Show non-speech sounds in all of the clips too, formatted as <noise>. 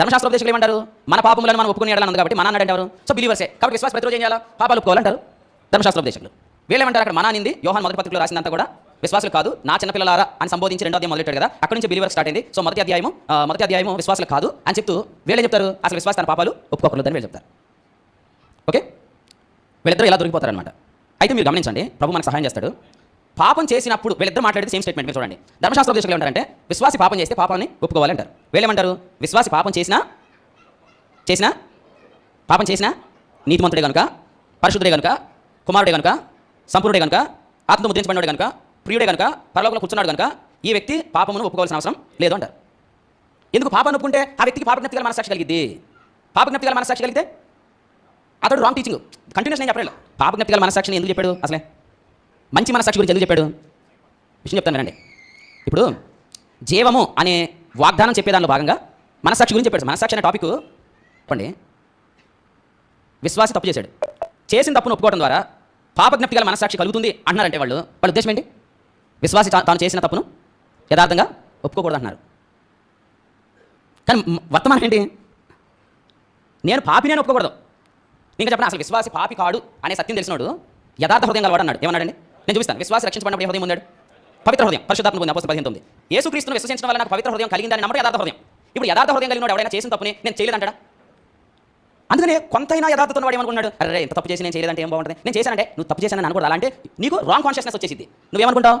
ధర్మశాస్త్రోపదేశకులు ఏమంటారు? మన పాపములను మనం ఒప్పుకునే కాబట్టి మన అన్నాడు ఎవరు సో బిలీవర్సే కాబట్టి విశ్వాస ప్రతిరోజు ఏం చేయాలా? పాపాలు ఒప్పుకోవాలంటారు. ధర్మశాస్త్రోపదేశకులు వీళ్ళు ఏమంటారు అక్కడ? మన నింది. యోహాన్ మొదటి పత్రికలో రాసినంత కూడా విశ్వాసులు కాదు. నా చిన్నపిల్లలారా అని సంబోధించి రెండో అధ్యాయం మొదలెట్టాడు కదా. అక్కడ నుంచి బిలీవర్ స్టార్ట్ అయింది. సో మొదటి అధ్యాయము ఆ, మొదటి అధ్యాయము విశ్వాసులు కాదు. అని చెప్తూ వీళ్ళే చెప్తారు? అసలు విశ్వాస తన పాపాలు ఒప్పుకోకూడదని వీళ్ళు చెప్తారు. ఓకే వీళ్ళిద్దరూ ఇలా దొరికిపోతారు అనమాట అయితే మీరు గమనించండి. ప్రభు మనకు సహాయం చేస్తాడు. పాపం చేసినప్పుడు వీళ్ళిద్దరు మాట్లాడేది సేమ్ స్టేట్మెంట్ మీరు చూడండి. ధర్మశాస్త్ర ఉద్దేశకులు ఏమంటారంటే విశ్వాసి పాపం చేస్తే పాపాన్ని ఒప్పుకోవాలంటారు వీళ్ళేమంటారు? విశ్వాసి పాపం చేసినా చేసినా పాపం చేసినా నీతిమంతుడే కనుక పరిశుద్ధుడే కనుక కుమారుడే కనుక సంపూర్ణుడే కనుక ఆత్మ ముద్రించబడినాడు కనుక ప్రియుడే కనుక పరలోకంలో కూర్చున్నాడు కనుక ఈ వ్యక్తి పాపమును ఒప్పుకోవాల్సిన అవసరం లేదు అంటారు. ఎందుకు పాపం ఒప్పుకుంటే ఆ వ్యక్తికి పాపజ్ఞప్తి గల మనసాక్షి కలిగిద్ది? పాపజ్ఞప్తి గల మనసాక్షి కలిగితే అతడు రాంగ్ టీచింగ్ కంటిన్యూస్ నేను చెప్పలేదు పాపజ్ఞప్తి గల మనసాక్షిని ఎందుకు చెప్పాడు అసలే? మంచి మనసాక్షి గురించి ఎందుకు చెప్పాడు? విషయం చెప్తాను వినండి. ఇప్పుడు జీవము అనే వాగ్దానం చెప్పేదానిలో భాగంగా మనస్సాక్షి గురించి చెప్పాడు మనస్సాక్షి అనే టాపిక్ చెప్పండి. విశ్వాసి తప్పు చేశాడు. చేసిన తప్పును ఒప్పుకోవడం ద్వారా పాపజ్ఞప్తి గల మనస్సాక్షి కలుగుతుంది అంటున్నారంటే వాళ్ళు. వాళ్ళ ఉద్దేశం ఏంటి? విశ్వాసి తాను చేసిన తప్పును యథార్థంగా ఒప్పుకోకూడదు అంటున్నారు. కానీ వర్తమానం ఏంటి? నేను పాపి నేను ఒప్పుకోకూడదు. ఇంకా చెప్పండి అసలు విశ్వాసి పాపి కాడు అనే సత్యం తెలిసినోడు యథార్థ హృదయం కలవాడు అన్నాడు. ఏమన్నాడండి? నేను చూపిస్తాను. విశ్వాస రక్షించబడినప్పుడు హృదయం ఉందాడు పవిత్ర హృదయం. పరిశుద్ధాత్మ ఉంది అపోస్తల పదిహేను యేసుక్రీస్తును విశ్వసించడం వల్ల నాకు పవిత్ర హృదయం కలిగిందని నమ్మడం యథార్థ హృదయం. ఇప్పుడు యథార్థ హృదయం కలిగిన ఎవడైనా చేసిన తప్పుని నేను చేయలేదంటాడా? అందుకనే కొంతైనా యథార్థతో వాడు ఏమనుకున్నాడు అరే ఇంత తప్పు చేసి నేను చేయలేదంటే ఏం బాగుంటుంది? నేను చేశానంటే నువ్వు తప్పు చేశానని అనుకోడు అలాంటి నీకు రాంగ్ కాన్షియస్నెస్ వచ్చేసింది నువ్వేమనుకుంటావు?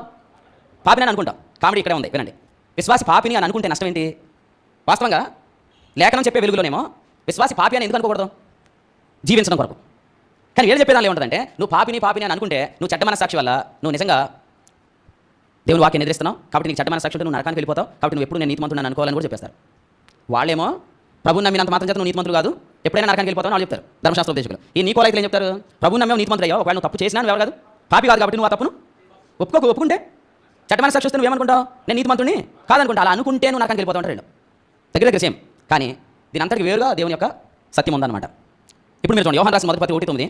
పాపిని అని అనుకుంటావు. కామెడీ ఇక్కడే ఉంది వినండి. విశ్వాసి పాపిని అని అనుకుంటే నష్టం ఏంటి? వాస్తవంగా లేఖనం చెప్పే వెలుగులోనేమో విశ్వాసి పాపి అని ఎందుకు అనుకోకూడదు? జీవించడం కొరకు. కానీ ఏం చెప్పేదాన్ని ఏముంటుందంటే నువ్వు పాపిని పాపిని అని అనుకుంటే నువ్వు చెడ్డ సాక్షి వల్ల నువ్వు నిజంగా దేవుని వాక్యం నిద్రిస్తున్నావు. కాబట్టి నీకు చెడ్డ సాక్షి ఉంటే నువ్వు నరకానికి వెళ్ళిపోతావు. కాబట్టి నువ్వు ఎప్పుడు నేను నీతిమంతుడు అనుకోవాలని కూడా చెప్పేస్తారు. వాళ్ళేమో ప్రభు నమ్మినంత మాత్రం చేత నువ్వు నీతిమంతుడు కాదు. ఎప్పుడైనా నరకానికి వెళ్ళిపోతావు వాళ్ళు చెప్తారు. ధర్మశాస్త్ర ఉద్దేశకులు. ఈ నీ కోలైతే ఏం చెప్తారు? ప్రభు నమ్మే నీతిమంతుడు అయ్యో ఒకవేళ నువ్వు తప్పు చేసినా ఎవరు కాదు? పాపి కాదు కాబట్టి నువ్వు ఆ తప్పును ఒప్పుకోకు ఒప్పుకుంటే. చట్టమైన సాక్షి వస్తే నువ్వేమనుకుంటావు నేను నీతిమంతుడిని కాదనుకుంటా. అలా అనుకుంటే నువ్వు నరకానికి వెళ్ళిపోతావు అంటారు వీళ్ళు. దగ్గర దగ్గర సేమ్. కానీ దీని అంతటికి వేరుగా దేవుని యొక్క సత్యం ఉందన్నమాట. ఇప్పుడు మీరు చూడండి యోహాన్ రాసిన మొదటి పత్రిక ఒకటి తొమ్మిది.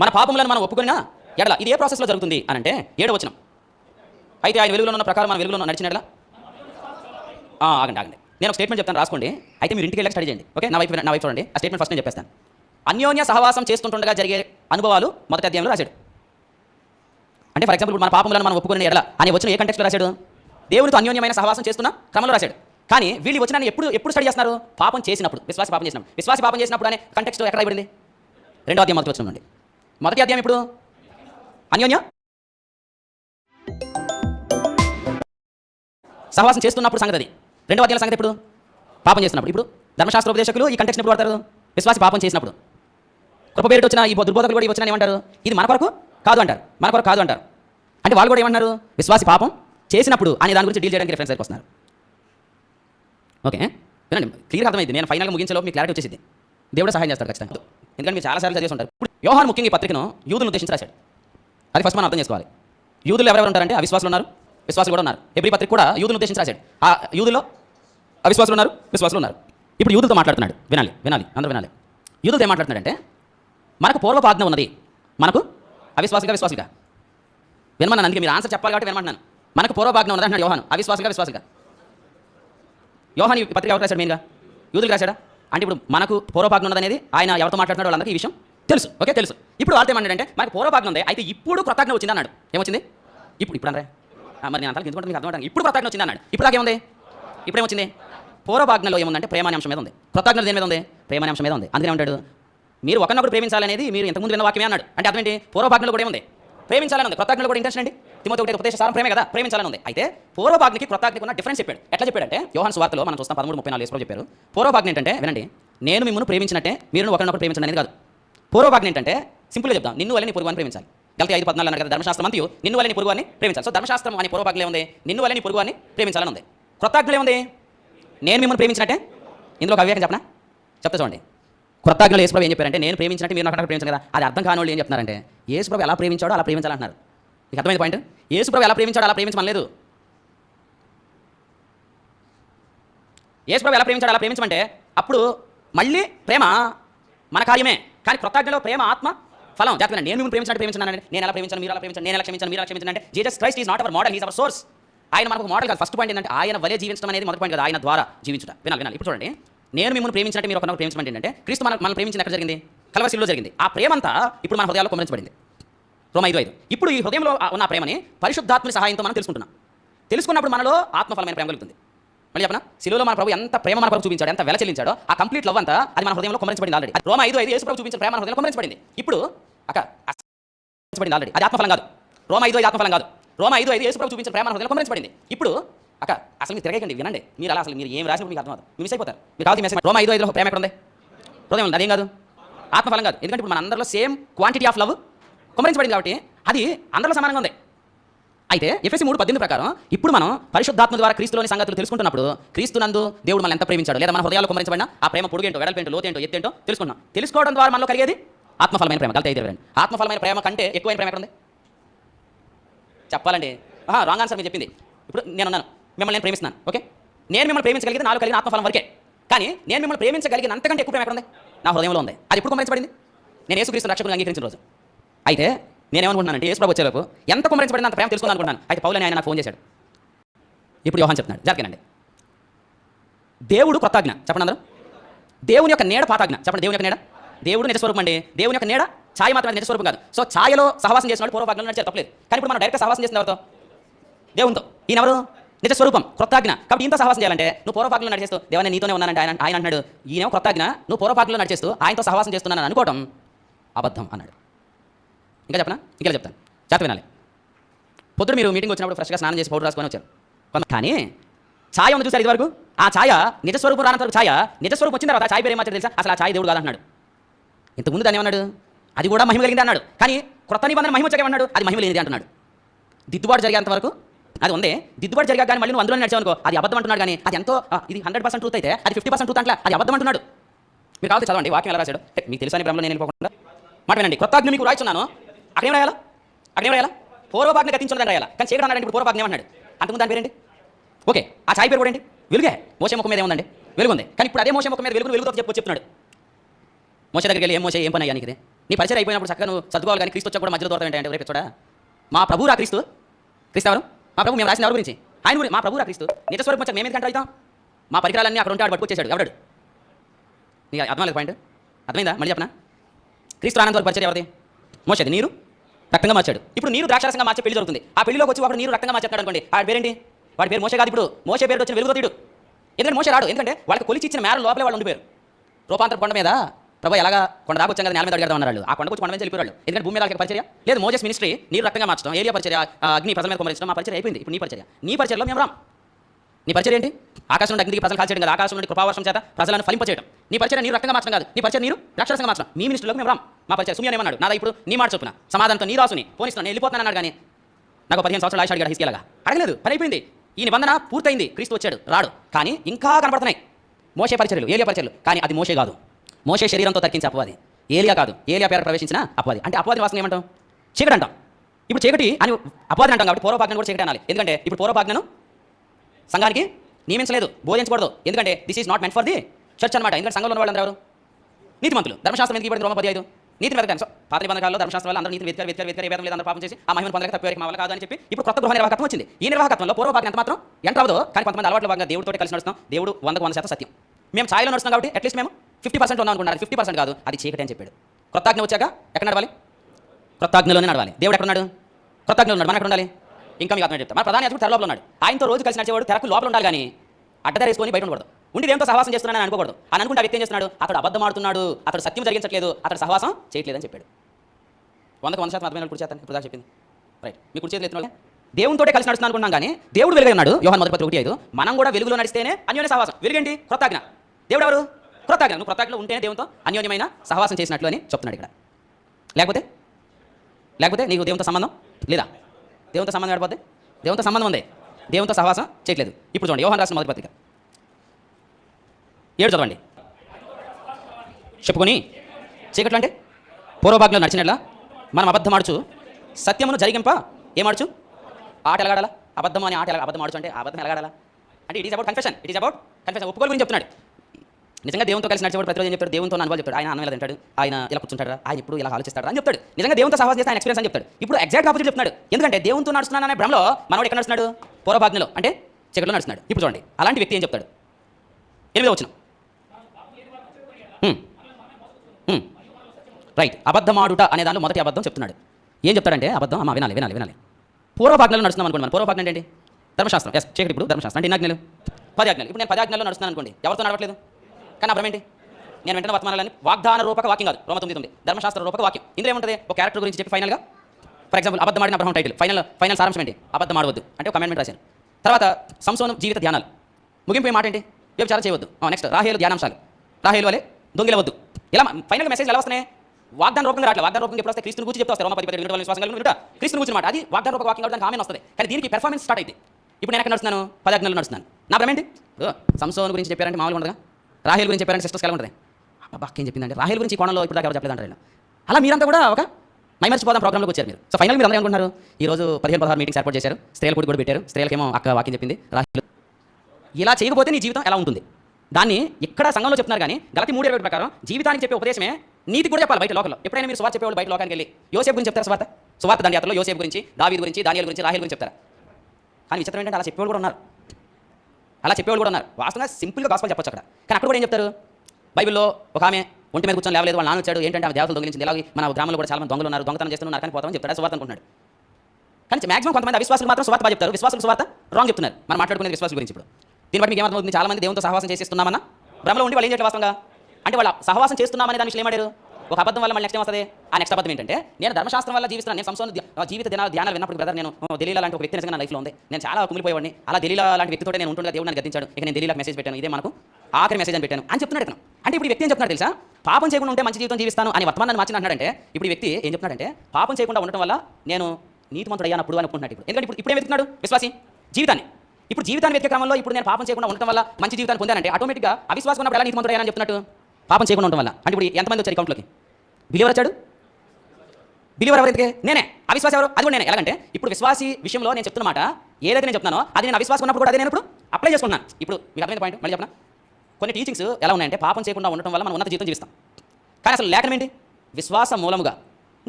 మన పాపములను మనం ఒప్పుకున్నా ఎడల ఇది ఏ ప్రాసెస్లో జరుగుతుంది అని అంటే ఏడో వచ్చిన అయితే ఆయన వెలుగులో ఉన్న ప్రకారం మన వెలుగులో నడిచిన ఎడల? ఆగండి ఆగండి. నేను ఒక స్టేట్మెంట్ చెప్తాను రాసుకోండి. అయితే మీరు ఇంటికి వెళ్ళి స్టడీ చేయండి ఓకే? నా వైపు నా వైపు చూడండి. ఆ స్టేట్మెంట్ ఫస్ట్ నేను చెప్పేస్తాను. అన్యోన్య సహవాసం చేస్తుంటుండగా జరిగే అనుభవాలు మొదటి అధ్యాయంలో రాశాడు. అంటే ఫర్ ఎగ్జాంపుల్ మన పాపములను మనం ఒప్పుకునే ఎడల అని వచ్చిన ఏ కంటెక్స్లో రాశాడు? దేవునితో అన్యోన్యమైన సహవాసం చేస్తున్న క్రమంలో రాశాడు. కానీ వీళ్ళు వచ్చిన ఎప్పుడు ఎప్పుడు స్టడీ చేస్తున్నారు? పాపం చేసినప్పుడు. విశ్వాస పాపం చేసినప్పుడు విశ్వాస పాపం చేసినప్పుడు అనే కంటెక్స్ట్ ఎక్కడ రాయబడింది? రెండో అధ్యాయం మొదటి వచ్చినండి మొదటి అధ్యాయం ఇప్పుడు అన్యోన్య? సహవాసం చేస్తున్నప్పుడు సంగతి అది. రెండో అధ్యాయం సంగతి ఇప్పుడు పాపం చేసినప్పుడు ఇప్పుడు ధర్మశాస్త్ర ఉపదేశకులు ఈ కంటెక్స్ట్ ఎప్పుడు వాడతారు? విశ్వాసి పాపం చేసినప్పుడు. కృప పేరిట వచ్చిన ఈ దుర్బోధకులు కూడా వచ్చిన ఏమంటారు? ఇది మన కొరకు కాదు అంటారు. మన కొరకు కాదు అంటారు. అంటే వాళ్ళు కూడా ఏమంటారు విశ్వాసి పాపం చేసినప్పుడు అనే దాని గురించి డీల్ చేయడానికి రిఫరెన్స్ వస్తున్నారు. ఓకే వినండి క్లియర్ అర్థమైంది. నేను ఫైనల్గా ముగించేలోపు మీకు క్లారిటీ వచ్చేసింది దేవుడు సహాయం చేస్తాడు ఖచ్చితంగా. ఎందుకంటే మీరు చాలాసార్లు చదివి ఉంటారు. ఇప్పుడు యోహాన్ ముఖ్యంగా ఈ పత్రికను యూదులను ఉద్దేశించి రాశాడు. అది ఫస్ట్ మనం అర్థం చేసుకోవాలి. యూదులు ఎవరెవరు ఉంటారంటే? అవిశ్వాసులు ఉన్నారు విశ్వాసులు కూడా ఉన్నారు. ఎబ్రి పత్రిక కూడా యూదులను ఉద్దేశించి రాశాడు. ఆ యూదులో అవిశ్వాసులు ఉన్నారు విశ్వాసులు ఉన్నారు. ఇప్పుడు యూదులతో మాట్లాడుతున్నాడు. వినాలి వినాలి అందరూ వినాలి. యూదులతో ఏం మాట్లాడుతున్నాడంటే మనకు పూర్వపాజ్ఞ ఉన్నది. మనకు అవిశ్వాసిగా విశ్వాసిగా వినమన్నాను అందుకే మీరు ఆన్సర్ చెప్పాలి కాబట్టి వినమంటున్నాను మనకు పూర్వభాగ్న ఉన్నది అంటున్నాడు యోహాను. అవిశ్వాసిగా విశ్వాసిగా యోహాని పత్రిక ఎవరు రాశాడు మెయిన్గా యూదులు రాశాడా? అంటే ఇప్పుడు మనకు పూర్వభాగ్న ఉన్నదనేది ఆయన ఎవరితో మాట్లాడుతున్నాడు వాళ్ళందరికీ ఈ విషయం తెలుసు. ఓకే తెలుసు. ఇప్పుడు వాళ్ళతో ఏమన్నాడంటే మనకు పూర్వభాగం ఉంది. అయితే ఇప్పుడు కృతజ్ఞ వచ్చింది అన్నాడు. ఏమొచ్చింది? ఇప్పుడు ఇప్పుడు అన్నారా? మరి నేను అంతా ఎందుకంటే మీకు అర్థం ఇప్పుడు కృతజ్ఞ వచ్చింది అన్నాడు. ఇప్పుడు దాకేముంది ఇప్పుడు ఏమొచ్చింది? పూర్వభాగ్నలో ఏముందంటే ప్రేమాని అంశం మీద ఉంది. కృతజ్ఞత దేని మీద ఉంది? ప్రేమాని అంశం మీద ఉంది. అందుకనే ఉంటాడు మీరు ఒకరినొకరు ప్రేమించాలనేది మీరు ఇంతకుముందు విన్న వాక్యమే అన్నాడు. అంటే అర్థం ఏంటి? పూర్వభాగ్నలో కూడా ఏముంది? ప్రేమించాలని ఉంది. కృతజ్ఞతలో కూడా ఇంటెన్షన్ అండి తిమోతి ఒకటి ఉపదేశ సారం ప్రేమే కదా? ప్రేమించాలని ఉంది అయితే పూర్వభాగ్నికి కృతాగ్నికి ఉన్న డిఫరెన్స్ చెప్పాడు. ఎట్లా చెప్పాడంటే యోహాన్ స్వార్తలో మనం చూస్తాం పదమూడు ముప్పై నాలుగు చెప్పారు. పూర్వభాగ్ని ఏంటంటే వినండి నేను మిమ్మల్ని ప్రేమించినట్టే మీరు ఒకరినొకరు ప్రేమించండి అనేది కాదు. పూర్వభాగ్ని ఏంటంటే సింపుల్గా చెప్తాం నిన్ను వల్ల నీ పొరుగువాన్ని ప్రేమించాలి. గల్తీ ఐదు పద్నాలుగు అన్నారు కదా ధర్మశాస్త్రం అంతయు. నిన్ను వల్ల నీ పొరుగువాన్ని ప్రేమించాలి. సో ధర్మశాస్త్రం అనే పూర్వభాగ్యం ఉంది నిన్ను వల్ల నీ అని ప్రేమించాలని ఉంది కృతజ్ఞలు ఏముంది? నేను మిమ్మల్ని ప్రేమించినట్టే? ఇందులో ఒక అవ్యాకం చెప్పనా? చెప్తా చూడండి. కృతజ్ఞలు యేసుప్రభు ఏం చెప్పారంటే నేను ప్రేమించినట్టు మీరు నాకు ప్రేమించాను కదా. అది అర్థం కాని వాళ్ళు ఏం చెప్తున్నారంటే యేసుప్రభు ఎలా ప్రేమించాడో అలా ప్రేమించాలంటున్నారు. మీకు అర్థమైంది పాయింట్? యేసుప్రభు ఎలా ప్రేమించాడు అలా ప్రేమించమనలేదు యేసుప్రభు ఎలా ప్రేమించాడు అలా ప్రేమించమంటే అప్పుడు మళ్ళీ ప్రేమ మన కార్యమే. కానీ కృతజ్ఞలో ప్రేమ ఆత్మ ఫలం. జాగ్రత్త నేను మిమ్మల్ని ప్రేమించినట్టు ప్రేమించాను నేను ఎలా ప్రేమించాను మీరు ఎలా ప్రేమించాను నేను ఎలా క్షమించాను మీరు ఎలా క్షమించాను అంటే Jesus Christ is not our model is our source. ఆయన మనకు మోడల్ కాదు. ఫస్ట్ పాయింట్ ఏంటంటే ఆయన వలే జీవించడం అనేది మొదటి పాయింట్ కదా. ఆయన ద్వారా జీవించడం వినాలి వినాలి. ఇప్పుడు చూడండి. నేను మిమ్మల్ని ప్రేమించినట్టు మీరు ఒకరిని ప్రేమించడం ఏంటంటే క్రీస్తు మన మనం ప్రేమించిన ఎక్కడ జరిగింది? కలవసిలో జరిగింది. ఆ ప్రేమంతా ఇప్పుడు మన హృదయాల్లో కుమరించబడింది రోమ ఐదు ఐదు. ఇప్పుడు ఈ హృదయంలో ఉన్న ప్రేమని పరిశుద్ధాత్మని సహాయంతో మనం తెలుసుకుంటున్నాం. తెలుసుకున్నప్పుడు మనలో ఆత్మఫలమైన ప్రేమ కలుగుతుంది. మళ్ళీ చెప్పనా? శిలువలో మన ప్రభు ఎంత ప్రేమ మన ప్రభు చూపించాడు ఎంత వెల చెల్లించాడో ఆ కంప్లీట్ లవ్ అంతా అది మన హృదయంలో కుమరించబడింది ఆల్రెడీ రోమ ఐదు ఐదు యేసు ప్రభు చూపించిన ప్రేమ మన హృదయంలో కుమరించబడింది. ఇప్పుడు అక్క ఆల్రెడీ అది ఆత్మఫలం కాదు. రోమ ఐదు ఐదు ఆత్మఫలం కాదు. రోమ ఐదు ఐదు యేసు ప్రభు చూపించిన ప్రేమ మన హృదయంలో కుమరించబడింది. ఇప్పుడు అక్క అసలు మీరు తిరగకండి వినండి. మీరు అలా అసలు మీరు ఏం రాసినప్పుడు మీకు అర్థం మీరు మిస్ అయిపోతారు. మీరు కాదు మెసేజ్ రోమ ఐదు ఐదులో ప్రేమ ఎక్కడ ఉంది హృదయం ఉంది అదేం కాదు? ఆత్మఫలం కాదు. ఎందుకంటే ఇప్పుడు మన అందరిలో సేమ్ క్వాంటిటీ ఆఫ్ లవ్ కుమరించబడింది కాబట్టి అది అందరిలో సమానంగా ఉంది. అయితే ఎఫ్ఎస్సి మూడు పద్దెనిమిది ప్రకారం ఇప్పుడు మనం పరిశుద్ధాత్మ ద్వారా క్రీస్తులోని సంగతులు తెలుసుకుంటున్నప్పుడు క్రీస్తునందు దేవుడు మనం ఎంత ప్రేమించాడు లేదా మన హృదయాలు కుమరించబడిన ఆ ప్రేమ పొడుగేంటో వెడల్పేంటో లోతేంటో ఎత్తేంటో తెలుసుకున్నాం. తెలుసుకోవడం ద్వారా మనలో కలిగేది ఆత్మఫలమైన ప్రేమ. కలితే అయితే ఆత్మఫలమైన ప్రేమ కంటే ఎక్కువైన ప్రేమ ఎక్కడ ఉంది చెప్పాలండి రాంగ్ ఆన్సర్ మీరు చెప్పింది. ఇప్పుడు నేను అన్నాను మిమ్మల్ని నేను ప్రేమిస్తున్నాను. ఓకే? నేను మిమ్మల్ని ప్రేమించగలిగితే నాలుగు కలిగిన ఆత్మఫలం వరకే. కానీ నేను మిమ్మల్ని ప్రేమించగలిగిన అంతకంటే ఎక్కువ ప్రేమ ఎక్కడ ఉంది నా హృదయంలో ఉంది. అది ఎప్పుడు కుమరించబడింది నేను యేసుక్రీస్తు రక్షకుని అంగీకరించిన రోజు. అయితే నేనేమనుకుంటున్నానంటే యేసు ప్రభు వచ్చేలోపు ఎంత కుమరించబడిన అంత ప్రేమ తెలుసుకుందాం అయితే పౌలని ఆయన నాకు ఫోన్ చేశాడు. ఇప్పుడు యోహాన్ చెప్తున్నాడు. జరిగినండి దేవుడు కొత్తాజ్ఞ చెప్పండి అందరూ. దేవుని యొక్క నీడ పాతాజ్ఞ. చెప్పండి దేవుని యొక్క నీడ. దేవుడు నిజస్వరూపం అండి. దేవుని యొక్క నీడ ఛాయ మాత్రమే నిజస్వరూపం కాదు. సో ఛాయలో సహవాసం చేసిన వాడు పూర్వభాగంలో నడిచారు తప్పలేదు. కానీ ఇప్పుడు మనం డైరెక్ట్ సహవాసం చేసిన ఎవరితో దేవునితో ఈయన ఎవరు నిజ స్వరూపం కృతజ్ఞ. కాబట్టి ఇంత సహవాసం చేయాలంటే నువ్వు పూర్వభాగంలో నడిచేస్తూ దేవని నీతోనే ఉన్నానంటే ఆయన ఆయన అంటున్నాడు ఈయన కృతజ్ఞ నువ్వు పూర్వభాగంలో నడిచేస్తూ ఆయనతో సహవాసం చేస్తున్నాను అనుకోవడం అబద్ధం అన్నాడు. ఇంకా చెప్పనా? ఇంకా చెప్తాను. చేత వినాలి. పొద్దున మీరు మీటింగ్ వచ్చినప్పుడు ఫ్రెష్గా స్నానం చేసి పౌడర్ రాసుకొని వచ్చారు. కొంత కానీ ఛాయ ఉంది చూసారు ఇదివరకు? ఆ ఛాయ నిజస్వరూపం రానంత ఛాయ నిజస్వరూపం వచ్చిన తర్వాత ఛాయ పేరు ఏమాచారు తెలుసా? అసలు ఆ ఛాయ దేవుడు కాదంటున్నాడు. ఇంతకుముందు దాన్ని ఏమన్నాడు? అది కూడా మహిమ కలిగింది అన్నాడు. కానీ క్రొత్త నిబంధన మహిమ వచ్చాక అది మహిమ లేనిది అంటున్నాడు. దిద్దుబాటు జరిగేంత వరకు? అది ఉంది. దిద్దుబాటు జరిగా కానీ మళ్ళీ నువ్వు అందులో నడిచావు అనుకో అది అబద్ధం అంటున్నాడు కానీ అది ఎంతో ఇది హండ్రెడ్ పర్సెంట్ ట్రూత్ అయితే అది ఫిఫ్టీ పర్సెంట్ ట్రూత్ అంటే అది అబద్ధం అంటున్నాడు. మీరు కావాలి చదవండి వాక్యం ఎలా రాశాడు. ఏ, మీకు తెలుసని బ్రహ్మలో నేను వెళ్ళిపోకుండా. మాట వినండి. కొత్త అగ్ని మీకు రాయిస్తున్నాను అక్కడ ఏం రాయాలా అక్కడ ఏం రాయాలా పూర్వభాగ్ని గతించున్నదని రాయాలా కానీ చీకటి అన్నాడు ఇప్పుడు పూర్వభాగ్ని ఏమన్నాడు? అంతకుముందు దాని పేరేంటి? ఓకే ఆ ఛాయ్ పేరు కూడా ఏంటి? వెలుగే. మోసే ముఖం మీద ఏముందండి? వెలుగుంది. కానీ ఇప్పుడు అదే మోసే ముఖం మీద వెలుగు వెలుగుతో చెప్పు చెప్తున్నాడు. మోసే దగ్గరికి వెళ్ళి ఏం మోసే? ఏం పని అయ్యా నీకు నీ పరిచయం అయిపోయినప్పుడు చక్కగా నువ్వు సర్దుకోవాలి కానీ క్రీస్తు వచ్చా కూడా మధ్యలో దొరకడం అంటే రేపు చూడ? మా ప్రభు రా క్రీస్తు క్రీస్తు మా ప్రభు మేము రాసిన ఎవరి గురించి? ఆయన గురించి మా ప్రభు రా క్రీస్తు నిజస్వరూపం వచ్చాక మేము ఎందుకంటే అవుతాం మా పరికరాలన్నీ అక్కడ ఉంటాడు పట్టుకొచ్చేసాడు ఎవడాడు? నీకు అర్థం లేదు పాయింట్ అర్థమైందా? మళ్ళీ చెప్పనా? క్రీస్తు ఆనంద పరిచయం ఎవరిది? మోసేది నీరు? రక్తంగా మార్చాడు. ఇప్పుడు నీరు ద్రాక్షరసంగా మార్చే పెళ్ళి జరుగుతుంది. ఆ పెళ్ళిలోకి వచ్చి వాడు నీరు రక్తంగా మార్చేస్తాడు అనుకోండి వాడి పేరేంటి? వాడి పేరు మోసే కాదు ఇప్పుడు. మోసే పేరు వచ్చిన వెలుగుతీడు ఎందుకంటే మోసే రాడు. ఎందుకంటే వాళ్ళకి కొలిచి ఇచ్చిన మేర లోపలే వాళ్ళు ఉండిపోయారు. రూపాంతర కొండ మీద ప్రభు ఎలాగా కొండ దాకా వచ్చాం కదా నేల మీద అడిగారు అన్నారు ఆ కొండ కొండ మీద వెళ్ళిపోయారు ఎందుకంటే భూమి మీద వాళ్ళకి పరిచర్య? లేదు మోజెస్ మినిస్ట్రీ నీరు రక్తంగా మార్చడం ఏరియా పరిచర్య అగ్ని ప్రజల మీద కుమరించడం మా పరిచయం అయిపోయింది. ఇప్పుడు నీ పరిచర్య. నీ పరిచయలో మేము రాం. నీ పరిచయం ఏంటి? ఆకాశం నుండి అగ్నికి ప్రజలు కాల్చేయడం కదా. ఆకాశం నుండి కృపావర్షం చేత ప్రజలను ఫలింపచేయడం. నీ పరిచయం నీరు రక్తంగా మార్చడం కాదు. నీ పరిచయం నీరు రక్షరసంగా మార్చడం. మీ మినిస్టర్లకు మేము రాం. మా పరిచయం సుమి ఏమన్నాడు? నాదా ఇప్పుడు నీ మాట చొప్పున. సమాధానంతో నీ రాసుని పోనిస్తున్నాను నేను వెళ్ళిపోతున్నాను అన్నాడు కానీ నాకు పదిహేను సంవత్సరాలు ఆయుష్ అడిగాడు హిస్కేలాగా అడగలేదు. పని అయిపోయింది. ఈ నిబంధన పూర్తయింది. క్రీస్తు వచ్చాడు. రాడు. కానీ ఇంకా కనపడుతున్నాయి. మోసే పరిచర్లు ఏలియా పరిచర్లు. కానీ అది మోసే కాదు. మోసే శరీరంతో తగ్గించే అపవాది. ఏలియా కాదు. ఏలియా పేరు ప్రవేశించిన అపవాది. అంటే అపవాది వాసన ఏమంటాం? చీకటి అంటాం. ఇప్పుడు చీకటి అని అపవాది అంటాం కాబట్టి పూర్వభాగ్నం కూడా చీకటి అనాలి. ఎందుకంటే ఇప్పుడు పూర్వభాగ్నను సంఘానికి నియమించలేదు బోధించకూడదు. ఎందుకంటే this is not meant for the church అనమాట ఎందుకంటే సంఘంలో ఉన్న వాళ్ళందరూ ఎవరు? నీతిమంతులు. ధర్మశాస్త్రం ఎందుకు ఇవ్వడం పది ఐదు. నీతి వెతకాలి. సో పాత నిబంధనకాలలో ధర్మశాస్త్రం వల్ల అందరూ నీతి వెతకారు వెతకారు వెతకారు వేదం లేదు అందరూ పాపం చేసి ఆ మహిమ పొందలేక తప్పేవారికి మా వల్ల కాదు అని చెప్పి ఇప్పుడు కొత్త గృహ నిర్వాహకత్వం వచ్చింది. ఈ నిర్వాహకత్వంలో పూర్వభాగం ఎంత మాత్రం? ఎంత అవదో కానీ కొంతమంది అలవాట్ల భాగంగా దేవుడితో కలిసి నడుస్తున్నాం. దేవుడు వందకు వంద శాతం సత్యం. మేము ఛాయలో నడుస్తున్నాం కాబట్టి అట్లీస్ట్ మేము ఫిఫ్టీ పర్సెంట్ ఉన్నాం అనుకున్నారు ఫిఫ్టీ పర్సెంట్ కాదు. అది చీకటి అని చెప్పాడు. కృతజ్ఞ వచ్చాక ఎక్కడ నడవాలి? కృతజ్ఞలోనే నడవాలి. దేవుడు ఎక్కడ ఉన్నాడు? కృతజ్ఞలో ఉన్నాడు. మన ఎక్కడ ఉండాలి? ఇంకా మీకు అర్థం చెప్తాను మన ప్రధాన తెర లోపల ఉన్నాడు. ఆయనతో రోజు కలిసి నడిచేవాడు తెరకు లోపల ఉండాలి కానీ అడ్డదారి వేసుకొని బయట ఉండకూడదు. ఉండి దేంతో సహవాసం చేస్తున్నానని అనుకోకూడదు. అని అనుకుంటే ఆ వ్యక్తి ఏం చేస్తున్నాడు? అతడు అబద్ధం ఆడుతున్నాడు అతడు సత్యం జరిగించట్లేదు అతడు సహవాసం చేయట్లేదని చెప్పాడు. వందకు వంద శాతం అర్థమైన కుడి చేస్తాను ఇప్పుడు చెప్పింది. రైట్ మీ కుడి చేతులు ఎత్తున దేవునితోటే కలిసి నడుస్తున్నాను అనుకున్నాం కానీ దేవుడు వెలుగై ఉన్నాడు. మొదటి ఒకటి ఐదు. మనం కూడా వెలుగులో నడిస్తేనే అన్యోన్య సహవాసం. వెలుగేంటి? కృతజ్ఞ. దేవుడు ఎవరు కృతజ్ఞ. నువ్వు కృతజ్ఞలో ఉంటేనే దేవునితో అన్యోన్యమైన సహవాసం చేసినట్లు అని చెప్తున్నాడు ఇక్కడ. లేకపోతే? లేకపోతే నీకు దేవునితో సంబంధం లేదా? దేవునితో సంబంధం ఏడిపోతే దేవునితో సంబంధం ఉంది? దేవునితో సహవాసం చేయట్లేదు. ఇప్పుడు చూడండి యోహాన్ రాసిన మొదటి పత్రిక. ఏడు చదవండి. చెప్పుకొని చీకట్లు అంటే? పూర్వభాగంలో నడిచినట్లా? మనం అబద్ధం ఆడుచు సత్యమును జరిగింప ఏమాడుచు ఆట ఎలగాడాలా అబద్ధం అని ఆట ఎలా అబద్ధం ఆడుచు అంటే అబద్ధం ఎలగాడాలా అంటే it is about confession it is about confession ఒప్పుకోలు గురించి చెప్తున్నాడు. నిజంగా దేవునితో కలిసి నడిచేవాడు ప్రతిరోజు ఏం చెప్తాడు? దేవునితో అనుభవం చెప్తాడు. ఆయన అన్నం తింటాడు? ఆయన ఇలా కూర్చుంటాడు ఆయన ఇప్పుడు ఇలా ఆలోచిస్తాడు అని చెప్తాడు. నిజంగా దేవునితో సహవాసం చేస్తే ఆయన ఎక్స్పీరియన్స్ అని చెప్తాడు. ఇప్పుడు ఎగ్జాక్ట్ ఆపోజిట్ చెప్తున్నాడు. ఎందుకంటే దేవునితో నడుస్తున్నాను అనే భ్రమలో మనవాడు ఎక్కడ నడుస్తున్నాడు? పూర్వభాగ్నిలో. అంటే చీకటిలో నడుస్తున్నాడు. ఇప్పుడు చూడండి. అలాంటి వ్యక్తి ఏం చెప్తాడు? ఎనిమిదో వచ్చిన రైట్. అబద్ధమాడుట అనే దానిలో మొదటి అబద్ధం చెప్తున్నాడు. ఏం చెప్తాడంటే అబద్ధం? అమ్మ వినాలి వినాలి వినాలి. పూర్వపాజ్ఞలో నడుస్తున్నాం అనుకోండి మన. పూర్వపాజ్ఞ ఏంటి? ధర్మశాస్త్రం. ఎస్ చీకటి ఇప్పుడు. ధర్మశాస్త్రం. అంటే ఎన్ని ఆజ్ఞలు పది ఆజ్ఞలు. ఇప్పుడు నేను పది ఆజ్ఞల్లో నడుస్తున్నాను అనుకోండి. ఎవరితో నడవట్లేదు? కానీ అర్థం ఏంటి నేను వెంటనే వర్తమానాలని వాగ్దాన రూపక వాక్యం కాదు. రోమ తొమ్మిది తొమ్మిది. ధర్మశాస్త్ర రూపక వాక్యం. ఇందులో ఏముంటుంది? ఒక క్యారెక్టర్ గురించి చెప్పి ఫైనల్గా ఫర్ ఎగ్జాంపుల్ అబద్ధమాడిన అబ్రహం టైటిల్ ఫైనల్ ఫైనల్ సారాంశం ఏంటి? అబద్ధం ఆడవద్దు. అంటే ఒక కమెంట్మెంట్ రాశాను. తర్వాత సంసోను జీవిత ధ్యానాలు. ముగింపు మాట ఏంటి? వ్యభిచారం చేయవద్దు. నెక్స్ట్ రాహేలు ధ్యానాంశాలు. రాహేలు వలె దొంగిలవద్దు. ఇలా ఫైనల్గా మెసేజ్ ఎలా వస్తున్నాయి? వాగ్దాన రూపంగా రావట్లేదు వాగ్దాన రూపంగా ఎప్పుడు వస్తే క్రీస్తుని గురించి చెప్తా వస్తారు రోమ పది పది వినడం విశ్వాసం కలిగిన వినుట క్రీస్తుని గురించి మాట. అది వాగ్దాన రూపక వాక్యం కాబట్టి దానికి ఆమె వస్తుంది. కానీ దీనికి పెర్ఫార్మెన్స్ స్టార్ట్ అయితే ఇప్పుడు నేను ఎక్కడ నడుస్తున్నాను? పది ఆజ్ఞలు నడుస్తున్నాను. నా భ్రమ ఏంటి సంసోన్ గురించి చెప్పారంటే మామూలుగా ఉండగా రాహేల్ గురించి చెప్పారంటే సిస్టర్స్ ఎలా ఉంటుంది అబ్బా ఏం రాహేల్ గురించి కోణంలో ఇప్పుడు దాకా ఎవరు చెప్పలేదు అంటారు అలా మీరంతా కూడా ఒక మైమర్చిపోదాం ప్రోగ్రామ్లోకి వచ్చారు మీరు. సో ఫైనల్ మీరు అందరూ అనుకుంటున్నారు ఈ రోజు పదిహేను పదహారు మీటింగ్స్ ఏర్పాటు చేశారు. స్త్రీల కూడా పెట్టారు. స్త్రీలకేమో అక్క వాక్యం చెప్పింది. రాహేల్ ఇలా చేయకపోతే నీ జీవితం ఎలా ఉంటుంది? దాన్ని ఇక్కడ సంఘంలో చెప్తున్నారు కానీ గలతి మూడు ఇరవై ప్రకారం జీవితానికి చెప్పే ఉపదేశమే నీతి కూడా చెప్పాలి బయట లోకల్లో ఎప్పుడైనా మీరు స్వార్థ చెప్పేవాళ్ళు బయట లోకానికి వెళ్ళి యోసేపు గురించి చెప్తారు స్వార్థ స్వార్థ దాని యాత్రలో యోసేపు గురించి దావీ గురించి దానియాల గురించి రాహేల్ గురించి చెప్తారు? కానీ విచిత్రం ఏంటంటే అలా చెప్పేవాళ్ళు కూడా ఉన్నారు. అలా చెప్పేవాళ్ళు కూడా ఉన్నారు. వాస్తవంగా సింపుల్గా గాస్పల్ చెప్పొచ్చు అక్కడ. కానీ అక్కడ కూడా ఏం చెప్తారు? బైబిల్లో ఒక ఆమె ఒంటి మీద కూర్చొని లేవలేదు వాళ్ళ నాన్న వచ్చాడు ఏంటంటే ఆమె దేవతలు దొంగిలించింది. ఇలాగే మన గ్రామంలో కూడా చాలా మంది దొంగలు ఉన్నారు దొంగతనం చేస్తున్నారు నరకని పోతామని చెప్తారు సువార్త అనుకుంటున్నాడు. కానీ మాక్సిమం కొంతమంది అవిశ్వాసులు మాత్రం సువార్త బాగా చెప్తారు. విశ్వాసులు సువార్త రాంగ్ చెప్తున్నారు. మనం మాట్లాడుకునేది విశ్వాసం గురించి ఇప్పుడు. దీన్ని బట్టి మీకు ఏమర్థమవుతుంది చాలా మంది దేవునితో సహవాసం చేసేస్తున్నామన్నా? భ్రమలో ఉండి వాళ్ళు ఏం చేయట్లేదు వాస్తవంగా? అంటే వాళ్ళు సహవాసం చేస్తున్నామనే దాని విషయం ఏమాడారు ఒక అబద్ధం వల్ల మళ్ళీ నెక్స్ట్ ఏమొస్తుంది? ఆ నెక్స్ట్ అబద్ధం ఏంటంటే నేను ధర్మశాస్త్రం వల్ల జీవిస్తున్నాను నేను సంసోన్ జీవిత దినాలు ధ్యానాలు విన్నప్పుడు బ్రదర్ నేను ఢిల్లీలో లాంటి ఒక వ్యక్తి నిజంగా నా లైఫ్లో ఉంది. నేను చాలా కుమిలిపోయేవాడిని. అలా ఢిల్లీలో లాంటి వ్యక్తితో నేను ఉంటుండగా దేవుడు నన్ను గద్దించాడు. ఇక నేను ఢిల్లీలో మెసేజ్ పెట్టాను. ఇదే మనకు ఆఖరి మెసేజ్ అని పెట్టాను. అని చెప్తున్నాడు ఇతను. అంటే ఇప్పుడు వ్యక్తి ఏం చెప్తున్నాడు తెలుసా? పాపం చేయకుండా ఉంటే మంచి జీవితం జీవిస్తాను అని వర్తమానాన్ని మార్చిన అంటున్నాడంటే ఇప్పుడు వ్యక్తి ఏం చెప్తున్నాడంటే పాపం చేయకుండా ఉండటం వల్ల నేను నీతిమంతుడు అయ్యానప్పుడు అని అనుకుంటున్నాడు ఇప్పుడు. ఎందుకంటే ఇప్పుడు ఇప్పుడే వెతుకున్నాడు విశ్వాసి జీవితాన్ని. ఇప్పుడు జీవితాన్ని వెతికే క్రమంలో ఇప్పుడు నేను పాపం చేయకుండా ఉండటం వల్ల మంచి జీవితాన్ని పొందానంటే ఆటోమేటిక్గా అవిశ్వాసం ఉన్నప్పుడు ఎలా నీతిమంతుడు అయ్యానని చెప్తున్నట్టు పాపం చేయకుండా ఉండటం వల్ల. అంటే ఇప్పుడు ఎంతమంది వచ్చారు అకౌంట్లోకి బిలీవర్ వచ్చాడు? బిలీవర్ ఎవరు ఎందుకే నేనే. అవిశ్వాసం ఎవరు? అది కూడా నేనే. ఎలాగంటే ఇప్పుడు విశ్వాసి విషయంలో నేను చెప్తున్నమాట ఏదైతే నేను చెప్తున్నానో అది నేను అవిశ్వాసం ఉన్నప్పుడు కూడా అదే నేను ఇప్పుడు అప్లై చేసుకున్నాను ఇప్పుడు మీకు అర్థమైన పాయింట్ మళ్ళీ చెప్పనా? కొన్ని టీచింగ్స్ ఎలా ఉన్నాయంటే పాపం చేయకుండా ఉండటం వల్ల మనం ఉన్నత జీవితం జీవిస్తాం. కానీ అసలు లేఖనం ఏంటి? విశ్వాస మూలముగా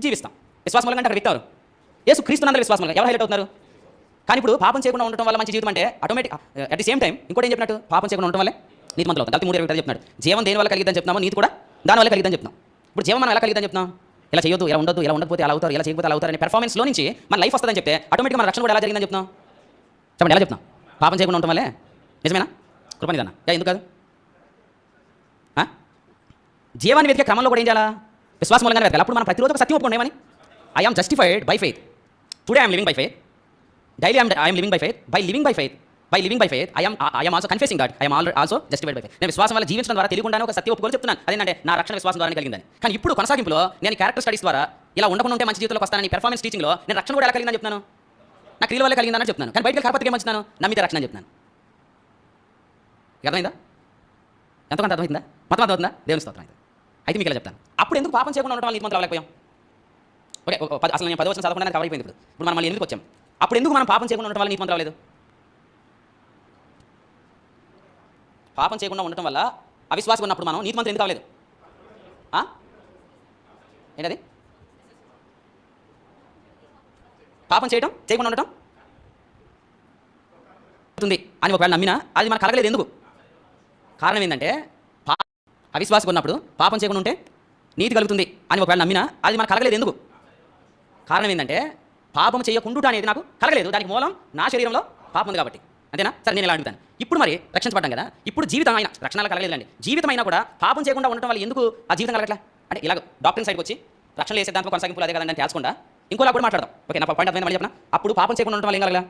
జీవిస్తాం. విశ్వాస మూలంగా అంటే అక్కడ వ్యక్తి ఎవరు? యేసు క్రీస్తునందరూ విశ్వాసం మూలంగా. ఎవరు హైలైట్ అవుతున్నారు? కానీ ఇప్పుడు పాపం చేయకుండా ఉండటం వల్ల మంచి జీవితం అంటే automatic at the same time ఇంకోటి ఏం చెప్పినట్టు? పాపం చేయకుండా ఉండటం వల్లే? నీతి మంత్రులు అవుతాం మూడు ఇరవై చెప్తున్నాడు. జీవం దేని వల్ల కలిగిద్దని చెప్తున్నామో నీతి కూడా దాని వల్ల కలిగిద్దని చెప్తున్నాం. ఇప్పుడు జీవం మనం ఎలా కలిగిద్దని చెప్తున్నాం? ఇలా చేయొద్దు ఇలా ఉండొద్దు ఇలా ఉండకపోతే అలా అవుతారు ఇలా చేయకపోతే అలా అవుతారు అనే పెర్ఫార్మెన్స్లో నుంచి మన లైఫ్ వస్తుందని చెప్తే ఆటోమేటిక్గా మన రక్షణ కూడా ఎలా జరిగిందని చెప్తున్నాం? చెప్పండి ఎలా చెప్తున్నాం? పాపం చేయకుండా ఉండటం వల్లే? నిజమేనా? కృపనిదన్న యా ఎందుకు కాదు? జీవాన్ని వెతికే క్రమంలో కూడా ఏం చేయాలా? విశ్వాసం మూలంగానే వెతకాలి. అప్పుడు మనం ప్రతిరోజు ఒక సత్యం ఒప్పుకోండి ఏమని? I justified by faith today I'm living by faith daily I'm I'm living by faith by living by faith by living by faith I'm I'm also confessing God I'm all also justified by faith నేను విశ్వాసం వల్ల జీవించడం ద్వారా తెలియకుండానే ఒక సత్య ఒప్పుకొని చెప్తున్నాను. అదేంటంటే నా రక్షణ విశ్వాసం ద్వారా కలిగిందని. కానీ ఇప్పుడు కొనసాగింపులో నేను క్యారెక్టర్ స్టడీస్ ద్వారా ఇలా ఉండకుండా ఉంటే మంచి జీవితంలోకి వస్తానని పెర్ఫార్మెన్స్ టీచింగ్లో నేను రక్షణ కూడా ఎలా కలిగిందని చెప్తున్నాను? నా క్రియల వల్ల కలిగిందని చెప్తున్నాను. కానీ బయటకు కాకపోతే ఏం వచ్చినాను నమ్మితే రక్షణ అని చెప్తున్నాను. అర్థమైందా? ఎంతకంత అర్థమైందా? మొత్తం అర్థమవుతుందా? దేవుని స్తోత్రం అయితే అయితే మీకు ఇలా చెప్తాను. అప్పుడు ఎందుకు పాపం చేయకుండా ఉండటం వల్ల నీతి మంత్రులు అవ్వలేకపోయాం ఓకే అసలు నేను పది వచ్చిన చదవకుండా కవర్ అయిపోయింది ఇప్పుడు. ఇప్పుడు మనం మళ్ళీ ఎందుకు వచ్చాం? అప్పుడు ఎందుకు మనం పాపం చేయకుండా ఉండటం వల్ల నీతి మంత్రం అవ్వలేదు పాపం చేయకుండా ఉండటం వల్ల అవిశ్వాసం ఉన్నప్పుడు మనం నీతి మంత్రులు ఎందుకు అవ్వలేదు ఏంటది? పాపం చేయటం చేయకుండా ఉండటం? అవుతుంది. అని ఒకవేళ నమ్మినా అది మనకు కలగలేదు ఎందుకు? కారణం ఏంటంటే పా అవిశ్వాసం ఉన్నప్పుడు పాపం చేయకుండా ఉంటే నీతి కలుగుతుంది అని ఒకవేళ నమ్మినా అది మనకు కలగలేదు ఎందుకు? కారణం ఏంటంటే పాపం చేయకుండా అనేది నాకు కలగలేదు. దానికి మూలం నా శరీరంలో పాపం ఉంది కాబట్టి. అంతేనా? సరే నేను ఇలా అడుగుతాను. ఇప్పుడు మరి రక్షించబడ్డాం కదా. ఇప్పుడు జీవితం అయినా రక్షణలు కలగలేదండి జీవితం అయినా కూడా పాపం చేయకుండా ఉండటం వల్ల ఎందుకు ఆ జీవితం కలగట్లా? అంటే ఇలా డాక్టర్ సైడ్కి వచ్చి రక్షణ చేసే దాంట్లో కొనసాగింపులు అదే కదండి అని తెలుసుకుండా ఇంకోలా కూడా మాట్లాడదాం. ఓకే నా పాయింట్ అర్థమైంది మళ్ళీ చెప్పిన? అప్పుడు పాపం చేయకుండా ఉండటం వల్ల ఏం కలగలా?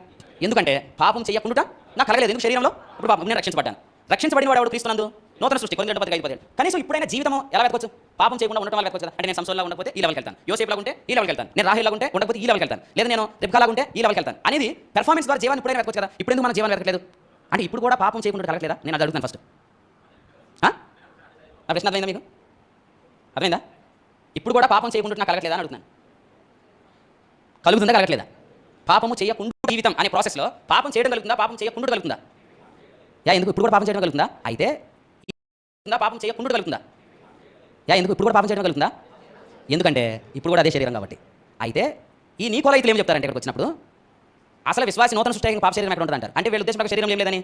ఎందుకంటే పాపం చేయకుండా నాకు కలగలేదు. ఎందుకు శరీరంలో? ఇప్పుడు పాపం నేను రక్షించబడ్డాను. రక్షించబడిన వాడు ఎవడు? క్రీస్తునందు? నూతన సృష్టి కొన్ని పది అయిపోతాడు కనీసం ఇప్పుడైనా జీవితం ఎలా వెతకొచ్చు? పాపం చేయకుండా ఉండటం వల్ల వెతకొచ్చు అంటే నేను సంసోన్లా ఉండకపోతే ఈ లెవెల్కి వెళ్తాను. యోసేపులా ఉంటే ఈ లెవెల్కి వెళ్తాను. నేను రాహిల్లా ఉంటే ఉండకపోతే ఈ లెవెల్కి వెళ్తాను. లేదా నేను రిబ్కాలా ఉంటే ఈ లెవెల్కి వెళ్తాను. అనేది పెర్ఫార్మెన్స్ ద్వారా జీవాన్ని ఇప్పుడైనా వెతకొచ్చు కదా ఇప్పుడు ఎందుకు మన జీవనం వెతకలేదు అంటే ఇప్పుడు కూడా పాపం చేయకుండా కలగట్లేదా? నేను అది అడుగుతాను ఫస్ట్ ఆ? ప్రశ్న అర్థమైందా మీకు? అర్థమైందా? ఇప్పుడు కూడా పాపం చేయకుండా నాకు కలగట్లేదా అని అడుగుతున్నాను. కలుగుతుందా? కలగట్లేదా? పాపము చేయకుండా జీవితం అనే ప్రాసెస్లో పాపం చేయడం కలుగుతుందా? పాపం చేయకుండా కలుగుతుందా? యా ఎందుకు? ఇప్పుడు కూడా పాపం చేయడం కలుగుతుందా? అయితే ఇంకా పాపం చేయకుండా కలుగుతుందా? యా ఎందుకు? ఇప్పుడు కూడా పాపం చేయడం కలుగుతుందా? ఎందుకంటే ఇప్పుడు కూడా అదే శరీరం కాబట్టి. అయితే ఈ నీ కొలైతులు ఏం చెప్తారంటే ఇక్కడికి వచ్చినప్పుడు? అసలు విశ్వాసి నూతన సృష్టి పాప శరీరం ఎక్కడ ఉంటుంది అంటారు అంటే వీళ్ళ ఉద్దేశం శరీరం ఏం లేదని?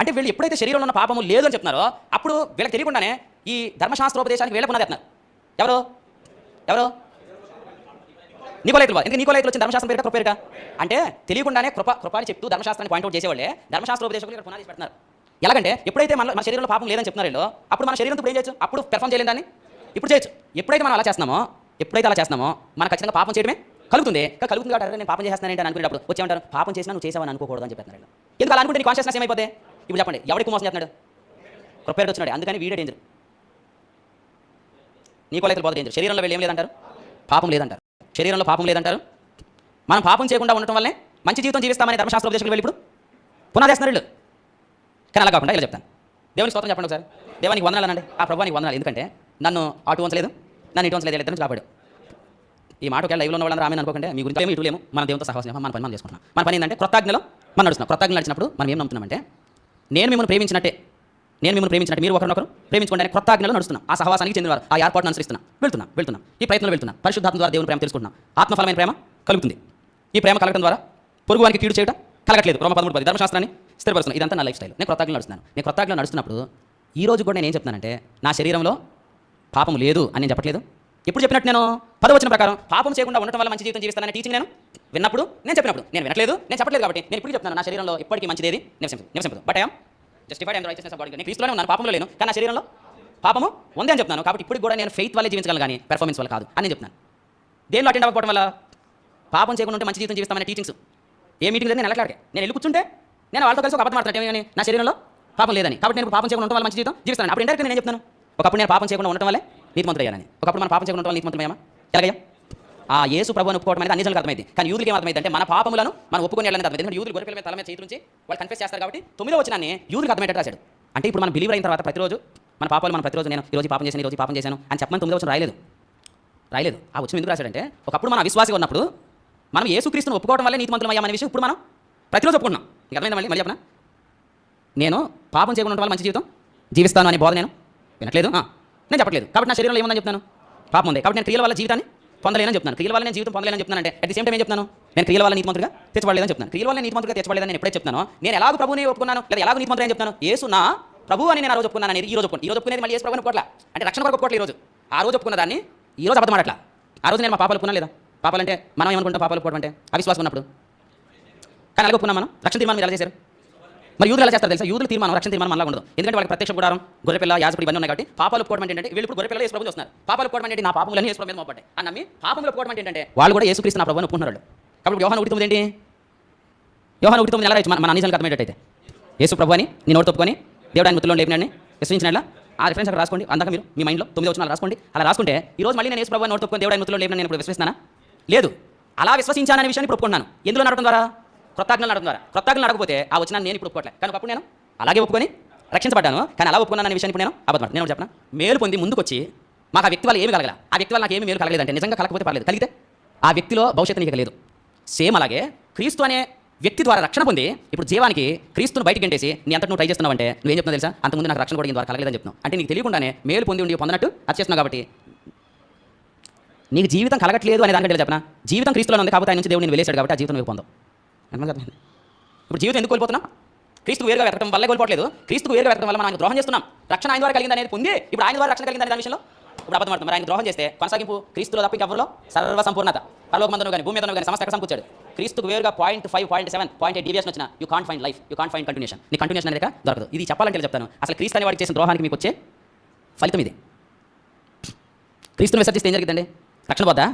అంటే వీళ్ళు ఎప్పుడైతే శరీరంలో ఉన్న పాపము లేదు అని చెప్తున్నారో అప్పుడు వీళ్ళకి తెలియకుండానే ఈ ధర్మశాస్త్రోపదేశానికి వీళ్ళ పునాది ఎవరు? ఎవరు? నికోలైతులు ఎందుకు నికోలైతులు వచ్చిన ధర్మశాస్త్రం పేరుగా కృప అంటే తెలియకుండానే కృప కృప అని చెప్తూ ధర్మశాస్త్రాన్ని పాయింట్అవుట్ చేసేవాళ్ళే. ధర్మశాస్త్రోపదేశకులు ఇక్కడ పునాది పెడుతున్నారు. ఎలాగంటే ఎప్పుడైతే మన మన శరీరంలో పాపం లేదని చెప్తున్నారు వీళ్ళు అప్పుడు మన శరీరంతో ఏం చేయొచ్చు? అప్పుడు పెర్ఫామ్ చేయలేదు దాన్ని? ఇప్పుడు చేయొచ్చు. ఎప్పుడైతే మనం అలా చేస్తున్నామో ఎప్పుడైతే అలా చేస్తున్నామో మనకు ఖచ్చితంగా పాపం చేయడమే కలుగుతుంది. కలుగుతుంది కాబట్టి నేను పాపం చేస్తున్నాను ఏంటి అని అనుకునేటప్పుడు వచ్చేమంటారు పాపం చేసినా నువ్వు చేసావని అనుకోకూడదు అని చెప్పారు ఎందుకు అలా అనుకుంటే నీ కాన్షియస్నెస్ ఏమైపోతే ఇప్పుడు చెప్పండి ఎవరికి మోసం చేస్తున్నాడు? కృపేరుడు వచ్చినాడు. అందుకని వీడే డేంజర్ నీకోలైతే పోతే డేంజర్ శరీరంలో వెళ్ళి ఏం లేదంటారు? పాపం లేదంటారు. శరీరంలో పాపం లేదంటారు. మనం పాపం చేయకుండా ఉండటం వల్లే మంచి జీవితం జీవిస్తామని ధర్మశాస్త్ర ఉపదేశకులు వెళ్ళి ఇప్పుడు పునాదేస్తున్నారు వీళ్ళు. కానీ అలా కాకుండా ఇలా చెప్తాను. దేవునికి స్తోత్రం చెప్పండి ఒకసారి. దేవానికి వందనాలు అనండి. ఆ ప్రభువానికి వందనాలు. ఎందుకంటే నన్ను అటు వంచలేదు నన్ను ఇటు వంచలేదు ఇద్దరు నుంచి కాపాడు ఈ మాట ఒకవేళ లైవ్లో ఉన్న వాళ్ళని రామని అనుకోకండి మీ గురించి ఏమి ఇటు లేము. మన దేవునితో సహవాసం మన పని మనం చేసుకుంటున్నాం. మన పని ఏంటంటే కృతజ్ఞలో మనం నడుస్తున్నాం. కృతజ్ఞ నడిచినప్పుడు మనం ఏం నమ్ముతున్నామంటే నేను మిమ్మల్ని ప్రేమించినట్టే నేను మిమ్మల్ని ప్రేమించినట్టు మీరు ఒకరినొకరు ప్రేమించుకుంటే కృతజ్ఞలో నడుస్తున్నాం. ఆ సహవాసానికి చెందినవారు ఆ ఏర్పాటును అనుసరిస్తున్నాం. వెళ్తున్నాం వెళ్తున్నాం. ఈ ప్రయత్నంలో వెళ్తున్నాం. పరిశుద్ధాత్మ ద్వారా దేవుని ప్రేమ తెలుసుకుంటున్నాం. ఆత్మఫలమైన ప్రేమ కలుగుతుంది. ఈ ప్రేమ కలగడం ద్వారా పొరుగువానికి కీడు చేయడం కలగట్లేదు. రోమ పదమూడు పది. ధర్మశాస్త్రాన్ని స్థిరపరుస్తున్నాను ఇదంతా నా లైఫ్ స్టైల్. నేను క్రొత్తగా నడుస్తున్నాను. నేను క్రొత్తగా నడుస్తున్నప్పుడు ఈ రోజు కూడా నేను ఏం చెప్తున్నానంటే నా శరీరంలో పాపం లేదు అని నేను చెప్పట్లేదు. ఎప్పుడు చెప్పినట్టు నేను పదవచ్చిన ప్రకారం పాపం చేయకుండా ఉండటం వల్ల మంచి జీవితం జీవిస్తానని టీచింగ్ నేను విన్నప్పుడు నేను చెప్పినప్పుడు. నేను వినట్లేదు నేను చెప్పట్లేదు కాబట్టి నేను ఇప్పుడు చెప్తున్నాను నా శరీరంలో ఎప్పటికీ మంచిదేది? నివసించదు నివసించదు but I'm justified and richness of God నేను క్రీస్తులోనే ఉన్నాను పాపంలో లేను కానీ నా శరీరంలో పాపము ఉంది అని చెప్తున్నాను. కాబట్టి ఇప్పుడు కూడా నేను ఫెయిత్ వల్లే జీవించగలను కానీ పెర్ఫార్మెన్స్ వల్ల కాదు అని నేను చెప్తున్నాను. దేనిలో అటెండ్ అవ్వకపోవడం వల్ల పాపం చేయకుండా ఉంటే మంచి జీవితం జీవిస్తామనే టీచింగ్స్ ఏ మీటింగ్ లేదు నేను వెళ్ళట్లాడే నేను వెళ్ళి కూర్చుంటే నేను వాళ్ళతో కలిసి ఒక అబద్ధం మాట్లాడతాను నా శరీరంలో పాపం లేదని. కాబట్టి నేను పాపం చేయకుండా ఉండటం వల్ల మంచి జీవితం జీవిస్తాను అప్పుడు ఇండైరెక్ట్ నేను ఏం చెప్తాను ఒకప్పుడు నేను పాపం చేయకుండా ఉండటం వల్లే నీతిమంతుడయ్యానని ఒకప్పుడు మనం పాపం చేయకుండా ఉండటం వల్ల నీతిమంతులయ్యామా ఎలాగయ్యా? ఆ యేసు ప్రభుని ఒప్పుకోవడం అనేది అన్ని జనాలకు అర్థమైంది. కానీ యూదులకి ఏమర్థమైంది అంటే మన పాపములను మనం ఒప్పుకొని వెళ్ళని అర్థమైంది ఎందుకంటే యూదులు గొర్రెల మీద తల మీద చేతుల నుంచి వాళ్ళు కన్ఫెస్ చేస్తారు కాబట్టి తొమ్మిదో వచ్చినాన్ని యూదులకు అర్థమయ్యేట్టు రాశాడు. అంటే ఇప్పుడు మనం బిలీవర్ అయిన తర్వాత ప్రతిరోజు మన పాపాలు మనం ప్రతిరోజు నేను ఈ రోజు పాపం చేశాను ఈ రోజు పాపం చేశాను అని చెప్పమని తొమ్మిదో వచ్చిన రాయలేదు. రాయలేదు. ఆ వచ్చిన ఎందుకు రాశాడంటే ఒకప్పుడు మనం అవిశ్వాసిగా ఉన్నప్పుడు మనం యేసుక్రీస్తుని ఒప్పుకోవడం వల్లే నీతిమంతులం అయ్యామనే విషయం ఇప్పుడు మనం ప్రతిరోజు ఒప్పుకున్నాం నీకు అర్థమైందా మళ్ళీ? మళ్ళీ చెప్పనా? నేను పాపం చేయకుండా ఉండడం మంచి జీవితం? జీవిస్తాను అనే బోధ నేను? వినట్లేదు? నేను చెప్పట్లేదు. కాబట్టి నా శరీరంలో ఏముందని చెప్తాను పాపం ఉంది. కాబట్టి నేను క్రియల వల్ల జీవితాన్ని పొందలేనని చెప్తాను క్రియల వల్ల నేను జీవితం పొందలేనని చెప్తాను అంటే అట్ ది సేమ్ టైం ఏం చెప్తాను నేను క్రియల వల్ల నీతిమంతుడిగా తెచ్చబడలేదని చెప్తాను క్రియల వల్ల నీతిమంతుడిగా తెచ్చబడలేదని నేను ఎప్పుడే చెప్తాను నేను ఎలాగో ప్రభుని ఒప్పుకున్నాను లేదా ఎలాగో నీతిమంతుడు అని చెప్తాను ఏసు నా ప్రభు అని నేను ఆ రోజు ఒప్పుకున్నాను అనేది ఈ రోజు ఒప్పుకున్నాను. ఈ రోజు ఒప్పుకునేది మళ్ళీ ఏసు ప్రభుని ఒప్పుకోవట్లా? అంటే రక్షణ కొరకు ఈ రోజు? ఆ రోజు ఒప్పుకున్న దాన్ని ఈ రోజు అబద్ధం ఆడట్లా? ఆ రోజు నేను మా పాపాలు ఒప్పుకున్నా లేదా? పాపాలంటే మనం ఏమనుకుంటాం? పాపాలు ఒప్పుకోవడం అంటే? అవిశ్వాసం ఉన్నప్పుడు? కానీ అలాగే ఒప్పుకున్నాం మనం. రక్షణ తీర్మానం ఎలా చేశారు? మరి యూదులు ఎలా చేస్తారు తెలుసా? యూదుల తీర్మానం రక్షణ తీర్మానం అలా ఉండదు. ఎందుకంటే వాళ్ళకి ప్రత్యక్ష గుడారం గొర్రెపిల్ల యాజకుడు ఇవన్నీ ఉన్నాయి కాబట్టి పాపాలు ఒప్పుకోవడం ఏంటంటే వీళ్ళు ఇప్పుడు గొర్రెపిల్ల యేసు ప్రభు వస్తున్నారు పాపాలు ఒప్పుకోవడం ఏంటి? నా పాపములన్నీ యేసు ప్రభు మీద మోపడ్డాయి అని నమ్మి పాపములు ఒప్పుకోవడం ఏంటంటే వాళ్ళు కూడా ఏసుక్రీస్తు నా ప్రభు అని ఒప్పుకున్నారు కాబట్టి యోహాన్ ఒకటి తొమ్మిది ఏంటి? యోహాన్ ఒకటి తొమ్మిది ఎలా రాయొచ్చు మన మన అన్ని అర్థమయ్యేటైతే యేసు ప్రభు అని నేను నోటు ఒప్పుకొని దేవుడు ఆయన మృతుల్లో లేపినాన్ని విశ్వసించిన ఆ రిఫరెన్స్ అక్కడ రాసుకోండి. అందాక మీరు మీ మైండ్లో తొమ్మిది వచ్చిన రాసుకోండి. అలా రాసుకుంటే ఈ రోజు మళ్ళీ నేను యేసు ప్రభు అని నోటు ఒప్పుకొని దేవుడు ఆయన మృతుల్లో లేపిన నేను ఇప్పుడు విశ్వసిస్తానా? లేదు. అలా విశ్వసించాననే విషయాన్ని ఇప్పుడు ఒప్పుకున్నాను ఎందులో నడటం ద్వారా? కృతజ్ఞలు అడుగుతున్నారు ద్వారా. కృతజ్ఞలు నడకపోతే ఆ వచ్చిన నేను ఇప్పుడు ఒప్పుకోవట్లే. కానీ అప్పుడు నేను అలాగే ఒప్పుకొని రక్షించబడ్డాను. కానీ అలా ఒప్పుకున్నాను అనే విషయాన్ని ఇప్పుడు నేను అబద్ధం నేను చెప్పిన? మేలు పొంది ముందుకొచ్చి మాకు ఆ వ్యక్తి వల్ల ఏమి కలగల. ఆ వ్యక్తి వల్ల నాకు ఏమి మేలు కలగలేదంటే నిజంగా కలగకపోతే పర్లేదు. కలిగితే? ఆ వ్యక్తిలో భవిష్యత్తు నీకు లేదు. సేమ్ అలాగే క్రీస్తు అనే వ్యక్తి ద్వారా రక్షణ పొంది ఇప్పుడు జీవానికి క్రీస్తును బయటికి గంటేసి నీ అంతటి నువ్వు ట్రై చేస్తున్నావు అంటే నువ్వేం చెప్తున్నా తెలుసా? అంతకుముందు నాకు రక్షణ కూడా ద్వారా కలగలేదని చెప్తున్నావు. అంటే నీకు తెలియకుండానే మేలు పొంది ఉండి పొందనట్టు అది చేస్తున్నావు కాబట్టి. నీకు జీవితం కలగట్లేదు అనే దానికంటే చెప్పిన? జీవితం క్రీస్తులో ఉంది కాబట్టి ఆయన నుంచి దేవుడు నేను వెళ్ళేశాడు కాబట్టి ఆ జీవితం నువ్వు పొందావు. అర్థమైంది? ఇప్పుడు జీవితం ఎందుకు కోల్పోతున్నాం? క్రీస్తు వేరుగా వెతకడం వల్ల కోల్పోవట్లేదు. క్రీస్తు వేరుగా వెతకడం వల్ల మనం ద్రోహం చేస్తున్నాం. రక్షణ ఆయన ద్వారా కలిగింది అనేది పొంది ఇప్పుడు ఆయన ద్వారా రక్షణ కలిగింది దాని విషయంలో? ఇప్పుడు అబద్ధం పడుతుంది మరి ఆయన ద్రోహం చేస్తే కొనసాగింపు క్రీస్తులో తప్ప ఇంకెవరిలో? సర్వ సంపూర్ణత పరలోకమందును కానీ భూమి మీదను కానీ సమస్త ఎక్కడ సంపూర్చాడు క్రీస్తుకు వేరుగా point five point seven point eight deviation వచ్చిన you can't find life you can't find continuation నీ కంటిన్యూషన్ అనేది దొరకదు. ఇది చెప్పాలంటే చెప్తాను. అసలు క్రీస్తు అనే వాడికి చేసిన ద్రోహానికి మీకు వచ్చే ఫలితం ఇది. క్రీస్తుని విసర్జిస్తే ఏం జరిగిందండి రక్షణ పోద్దా?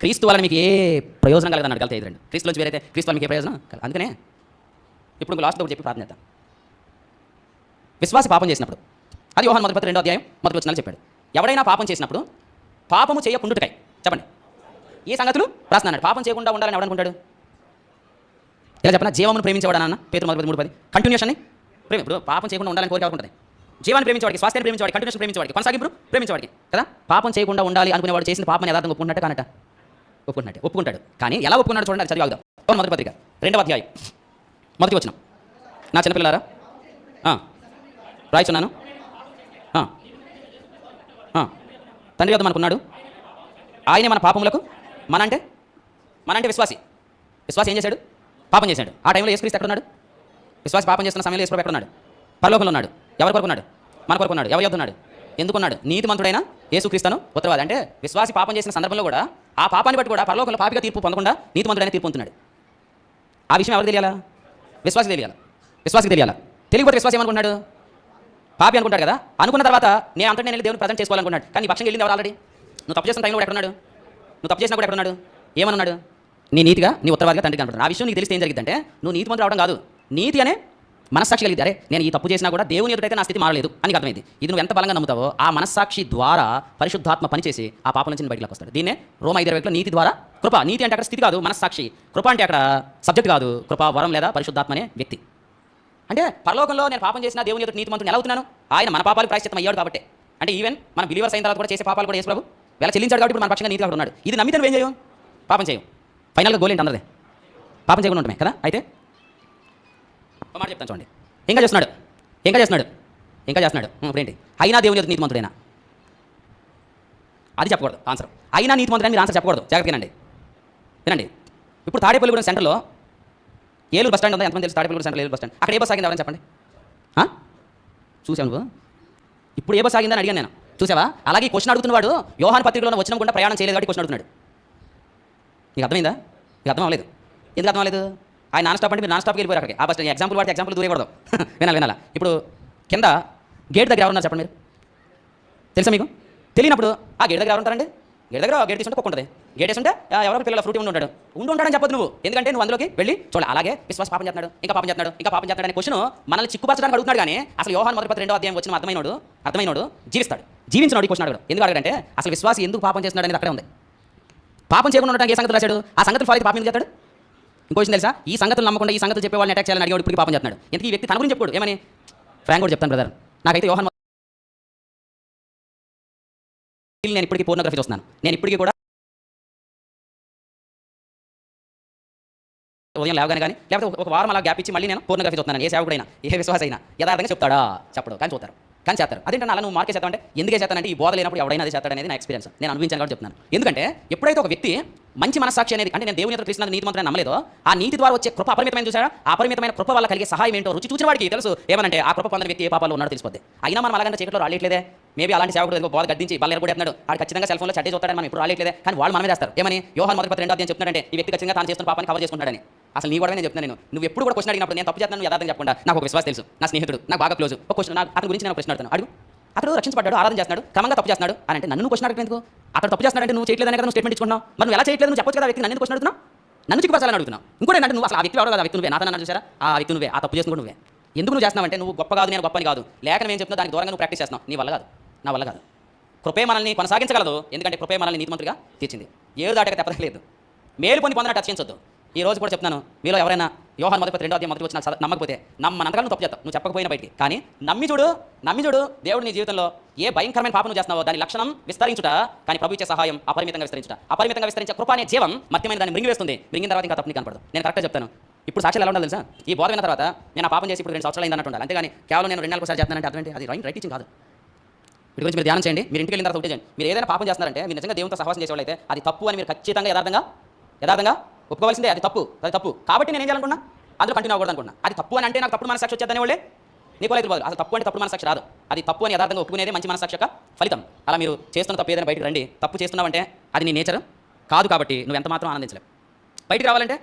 క్రీస్తు వల్ల మీకు ఏ ప్రయోజనం కలగదని అడగలితే ఎదురండి క్రీస్తు నుంచి వేరైతే క్రీస్తు వల్ల మీకు ఏ ప్రయోజనం కలగదు. అందుకనే ఇప్పుడు లాస్ట్లో చెప్పి ప్రార్థన చేద్దాం. విశ్వాస పాపం చేసినప్పుడు అది యోహాన్ మొదటి పత్రిక రెండో అధ్యాయం మొదటి వచ్చిన చెప్పాడు. ఎవడైనా పాపం చేసినప్పుడు పాపము చేయకుండుటకాయ చెప్పండి. ఈ సంగతులు రాస్తున్నాడు పాపం చేయకుండా ఉండాలని ఎవడనుకుంటాడు ఇలా చెప్పిన? జీవమును ప్రేమించేవాడన్న పేరు మొదటి మూడు పది. కంటిన్యూషన్ ప్రేమ ఇప్పుడు పాపం చేయకుండా ఉండాలని కోరిక ఉంటుంది? జీవాన్ని ప్రేమించేవాడికి స్వాస్థ్యాన్ని ప్రేమించేవాడికి కంటిన్యూషన్ ప్రేమించేవాడికి కొనసాగింపు ప్రేమించేవాడికి కదా? పాపం చేయకుండా ఉండాలి అనుకునేవాడు చేసిన పాపం యథార్థంగా ఒప్పుకున్నట్టు కానట. ఒప్పుకున్నట్టు ఒప్పుకుంటాడు. కానీ ఎలా ఒప్పుకున్నాడు చూడండి అది చదివాగుదాం మొదటి పత్రిక. రెండవ అధ్యాయం. మొదటి వచ్చిన నా చిన్నపిల్లారా? ఆ, రాయిచున్నాను? తండ్రి వద్ద మనకున్నాడు? ఆయనే మన పాపములకు? మన అంటే విశ్వాసి. విశ్వాసి ఏం చేశాడు? పాపం చేశాడు. ఆ టైంలో యేసుక్రీస్తు ఎక్కడ ఉన్నాడు విశ్వాసి పాపం చేస్తున్న సమయంలో యేసు ఎక్కడ ఉన్నాడు పరలోకంలో ఉన్నాడు. ఎవరి కొరకు ఉన్నాడు? మన కొరకు ఉన్నాడు. ఎవరి యొద్ద ఉన్నాడు? ఎందుకున్నాడు నీతిమంతుడైన యేసుక్రీస్తును ఉత్తరవాది. అంటే విశ్వాసి పాపం చేసిన సందర్భంలో కూడా ఆ పాపాన్ని బట్టి కూడా పరలోకంలో పాపిగా తీర్పు పొందకుండా నీతిమంతుడైన తీర్పు పొందుతున్నాడు. ఆ విషయం ఎవరికి తెలియాలా? విశ్వాసి తెలియాలా? విశ్వాసికి తెలియాలా? తెలియకపోతే విశ్వాసం ఏమనుకున్నాడు పాపి అనుకుంటాడు కదా? అనుకున్న తర్వాత నేను అంతా నేను దేవుని ప్రజెంట్ చేసుకోవాలనుకున్నాడు కానీ నీ పక్షంగా వెళ్ళింది ఎవరు ఆల్రెడీ నువ్వు తప్పు చేసిన టైంలో కూడా ఎక్కడున్నాడు? నువ్వు తప్పు చేసినా ఎక్కడ ఉన్నాడు ఏమన్నాడు నీ నీతిగా నీ ఉత్తరవాదిగా తండ్రి అంటున్నాడు ఆ విషయం నీకు తెలిస్తే ఏం జరిగిందంటే నువ్వు నీతి మంత్రులు అవడం కాదు. నీతి అనే మనస్సాక్షి కలిగితే అరే నేను ఈ తప్పు చేసినా కూడా దేవుని ఎదుటైతే నా స్థితి మారలేదు అని అర్థమైంది. ఇది నువ్వు ఎంత బలంగా నమ్ముతావో ఆ మనస్సాక్షి ద్వారా పరిశుద్ధాత్మ పనిచేసి ఆ పాపం నుంచి బయటకు వస్తాడు దీన్నే రోమ ఐదు ఇరవైలో నీతి ద్వారా కృప. నీతి అంటే అక్కడ స్థితి కాదు మనస్సాక్షి. కృప అంటే అక్కడ సబ్జెక్ట్ కాదు కృప వరం లేదా పరిశుద్ధాత్మ అనే వ్యక్తి. అంటే పరలోకంలో నేను పాపం చేసిన దేవుని ఎదుటి నీతి మంత్రుని ఎలా అవుతున్నాను? ఆయన మన పాపాలు ప్రాయశ్చిత్తం అయ్యాడు కాబట్టి. అంటే ఈవెన్ మన బిలీవర్స్ అయిన తర్వాత కూడా చేసే పాపాలు కూడా యేసు ప్రభు వేళ చెల్లించాడు కాబట్టి ఇప్పుడు మన పక్షంగా నీతిగా ఉన్నాడు. ఇది నమ్మితే నువ్వేం చేయం పాపం చేయం ఫైనల్గా గోల్ ఏంటి అందరిదే? పాపం చేయకుండా ఉంటామే కదా? అయితే ఒక మాట చెప్తాను చూడండి. ఇంకా చేస్తున్నాడు. ఇంకా చేస్తున్నాడు. ఇంకా చేస్తున్నాడు. ఇప్పుడేంటి? అయినా దేవుని యొక్క నీతిమంతుడైనా? అది చెప్పకూడదు. ఆన్సర్ అయినా నీతిమంతుడైనా మీరు ఆన్సర్ చెప్పకూడదు. జాగ్రత్తగా వినండి. వినండి. ఇప్పుడు తాడేపల్లిగూడెం సెంటర్లో ఏలూరు బస్ స్టాండ్ ఉందా? ఎంతమంది తెలుసు Tadepalligudem centre Eluru bus stand? అక్కడ ఏ బస్ ఆగింది? ఎవరైనా చెప్పండి. చూసాను చూసావు నువ్వు? ఇప్పుడు ఏ బస్ ఆగిందని అడిగాను నేను. చూసావా? అలాగే క్వశ్చన్ అడుగుతున్నవాడు యోహాన్ పత్రికలో వచ్చిన కూడా ప్రయాణం చేయలేదు కాబట్టి క్వశ్చన్ అడుగుతున్నాడు. నీకు అర్థమైందా? నీకు అర్థం అవ్వలేదు. ఎందుకు అర్థం అవ్వలేదు? ఆయన నాన్ స్టాప్ అంటే మీరు నాన్ స్టాప్కి వెళ్ళిపోయారు అక్కడికి. ఆ బస్ ఎగ్జాంపుల్ వాడితే ఎగ్జాంపుల్ దూరేయకూడదు. <laughs> వినాలి వినాలా. ఇప్పుడు కింద గేట్ దగ్గర ఎవరున్నారు చెప్పండి మీరు? తెలుసా మీకు? తెలియనప్పుడు ఆ గేట్ దగ్గర ఎవరుంటారండి గేట్ దగ్గర గేట్ తీసుకుంటే ఉంటుంది. గేట్ వేసుంటే ఆ, ఎవరో పిల్లల ఫ్రూట్ ఉండి ఉంటాడు. ఉండి ఉంటాడని చెప్పదు నువ్వు. ఎందుకంటే నువ్వు అందులోకి వెళ్ళి చూడాలి. అలాగే విశ్వాస పాపం చేస్తున్నాడు ఇంకా పాపం చేస్తున్నాడు ఇంకా పాపం చేస్తున్నాడు అనే క్వశ్చన్ మనల్ని చిక్కుపరచడానికి అడుగుతున్నాడు కానీ అసలు యోహాన్ మొదటి రెండో అధ్యాయం వచ్చిన అర్థమైనడు అర్థమైనడు జీవిస్తాడు. జీవించినోడు క్వశ్చన్ అడగడు. ఎందుకు అడగడంటే అసలు విశ్వాసి ఎందుకు పాపం చేస్తున్నాడు అనేది అక్కడే ఉంది. పాపం చేయకుండా ఉండడానికి ఏ సంగతి రాశాడు? ఆ సంగతి ఫాలో పాపం ఎందుకు చేస్తాడు? ఇంకో విషయం తెలుసా? ఈ సంగతులు నమ్మకుండా ఈ సంగతులు చెప్పే వాళ్ళని అటాక్ చేయాలని అడిగాడు ఇప్పుడు పాపం చెప్తున్నాడు ఎందుకు ఈ వ్యక్తి తన గురించి చెప్పుడు ఏమని? ఫ్రాంక్ కూడా చెప్తాను బ్రదర్ నాకైతే యోహన్ నేను ఇప్పటికీ పోర్నోగ్రఫీ చూస్తున్నాను. నేను ఇప్పటికీ కూడా ఉదయం లేవగానే కానీ లేకపోతే ఒక- వారం అలా గ్యాప్ ఇచ్చి మళ్ళీ నేను పోర్నోగ్రఫీ చూస్తున్నాను. ఏ సేవకుడైనా ఏ విశ్వాస అయినా యథార్థంగా చెప్తాడా? చెప్పడు కానీ చూస్తారు. కానీ చేస్తారు. అదేంటన్నా అలా నువ్వు మార్కే చేస్తావంటే ఎందుకే చేస్తానంటే ఈ బోధ లేనప్పుడు ఎవడైనా అది చేస్తాడనేది నా ఎక్స్పీరియన్స్ నేను అనుభవించాను కాబట్టి చెప్తున్నాను. ఎందుకంటే ఎప్పుడైతే ఒక వ్యక్తి మంచి మనస్సాక్షి అనేది అంటే నేను దేవుని ఎదురు కృష్ణ నీతి మంత్రం నమ్మలేదో. ఆ నీతి ద్వారా వచ్చే కృప అపరిమితమైన చూసారా? ఆ అపరిమితమైన కృప వల్ల కలిగే సహాయం ఏంటో రుచి చూసిన వాడికి తెలుసు. ఏమనంటే ఆ కృప పొందిన వ్యక్తి ఏ పాపాలు ఉన్నాడో తెలిసిపోద్ది. అయినా మనం అలాగంటే చీకట్లో రాలేట్లేదే? మేబీ అలాంటి సేవకుడు ఏదో బోధ బల్ల కూడా ఆడు ఖచ్చితంగా సెల్ ఫోన్లో చట్టే చూస్తాడని మనం ఇప్పుడు రాలేట్లేదే? కానీ వాళ్ళు మనమే చేస్తారు. ఏమని? యోహన్ మొదటి పత్రిక రెండో అధ్యాయం చెప్తున్నాడంటే ఈ వ్యక్తి ఖచ్చితంగా తాను చేస్తున్న పాపాన్ని కవర్ చేసుకుంటాడని. అసలు నీ కూడా నేను చెప్తున్నాను నేను. నువ్వు ఎప్పుడు కూడా క్వశ్చన్ అడిగినప్పుడు నేను తప్పు చేస్తాను యథార్థం చెప్పకుండా. నాకు ఒక విశ్వాసం తెలుసు. నా స్నేహితుడు. నాకు బాగా క్లోజ్ ఒక క్వశ్చన్ నాకు అతని గురించి నేను ప్రశ్న అడుగుతాను. అడుగు. అతడు రక్షించబడ్డాడు ఆరాధన చేస్తున్నాడు క్రమంగా తప్పు చేస్తున్నాడు. అని అంటే నన్ను క్వశ్చన్ అడగడం ఎందుకు? అక్కడ తప్పు చేస్తున్నాడంటే నువ్వు చేయట్లేదని కదా నువ్వు స్టేట్మెంట్ ఇచ్చుకున్నావు మరి నువ్వు ఎలా చేయట్లేదు? నువ్వు చెప్పొచ్చు కదా వ్యక్తి నన్ను క్వశ్చన్ అడుగుతున్నావు నన్ను చిక్కుపరచాలని అడుగుతున్నావు. ఇంకోటి ఏంటంటే నువ్వు అసలు ఆ వ్యక్తి ఎవడో కదా వ్యక్తి నువ్వే. నాతో చూసారా? ఆ వ్యక్తి నువ్వే. ఆ తప్పు చేసిన నువ్వే. ఎందుకు నువ్వు చేస్తున్నావు అంటే నువ్వు గొప్ప కాదు నేను గొప్పని కాదు. లేక నేను చెప్తున్నా దానికి దూరంగా నువ్వు ప్రాక్టీస్ చేస్తున్నావు. నీ వల్ల కాదు. నా వల్ల కాదు. కృపే మనల్ని కొనసాగించగలదు. ఎందుకంటే కృపే మనల్ని నీతిమంతుడిగా తీర్చింది. ఏడు దాటక తెప్పలేదు. మేలు పొంది పొందన టచ్ చేయించొద్దు ఈ రోజు కూడా చెప్తున్నాను. మీలో ఎవరైనా యోహాన్ మొదటి రెండో అధ్యాయం మొదటి వచ్చిన నమ్మకపోతే నమ్మనంతగా నువ్వు తప్పు చేస్తావు. నువ్వు చెప్పకపోయినా బయటికి. కానీ నమ్మి చూడు నమ్మి చూడు దేవుడు నీ జీవితంలో ఏ భయంకరమైన పాపం చేస్తున్నావో దాని లక్షణం విస్తరించుట కానీ ప్రభు ఇచ్చే సహాయం అపరిమితంగా విస్తరించుట. అపరిమితంగా విస్తరించే కృప అనే జీవం మధ్యమైన దాన్ని మృంగివేస్తుంది. మృంగిన తర్వాత ఇంకా తప్పుని కనపడదు. నేను కరెక్ట్గా చెప్తాను. ఇప్పుడు సాక్షులు ఎలా ఉండాలి తెలుసా? ఈ బోధ విన్న తర్వాత నేను ఆ పాపం చేసి ఇప్పుడు రెండు సంవత్సరాలు అయింది అన్నట్టు ఉండాలి. అంతేగాని కేవలం నేను రెండు నెలలకు ఒకసారి చేస్తానంటే అర్థం ఏంటి? అది రైట్ రైట్ టీచింగ్ కాదు. వీటి గురించి మీరు ధ్యానం చేయండి. మీరు ఇంటికి వెళ్ళిన తర్వాత ఒకటి చేయండి. మీరు ఏదైనా పాపం చేస్తున్నారంటే మీరు నిజంగా దేవునితో సహవాసం చేసేవాళ్ళైతే అది తప్పు అని మీరు ఖచ్చితంగా యథార్థంగా యథార్థంగా ఒప్పుకోవాల్సిందే అది తప్పు అది తప్పు. కాబట్టి నేను ఏం చేయాలనుకున్నా అందులో కంటిన్యూ అవ్వకూడదు అనుకున్నా అది తప్పు అని అంటే నాకు తప్పుడు మనసాక్షి వచ్చేదని వాళ్ళే నీకు లేదు అసలు తప్పు అంటే తప్పుడు మనసాక్షి రాదు. అది తప్పు అని యథార్థంగా ఒప్పుకునేది మంచి మనసాక్షి యొక్క ఫలితం. అలా మీరు చేస్తున్న తప్పు ఏదైనా బయటకు రండి. తప్పు చేస్తున్నావంటే అది నీ నేచర్. కాదు కాబట్టి నువ్వు ఎంత మాత్రం ఆనందించలేవు. బయటికి రావాలంటే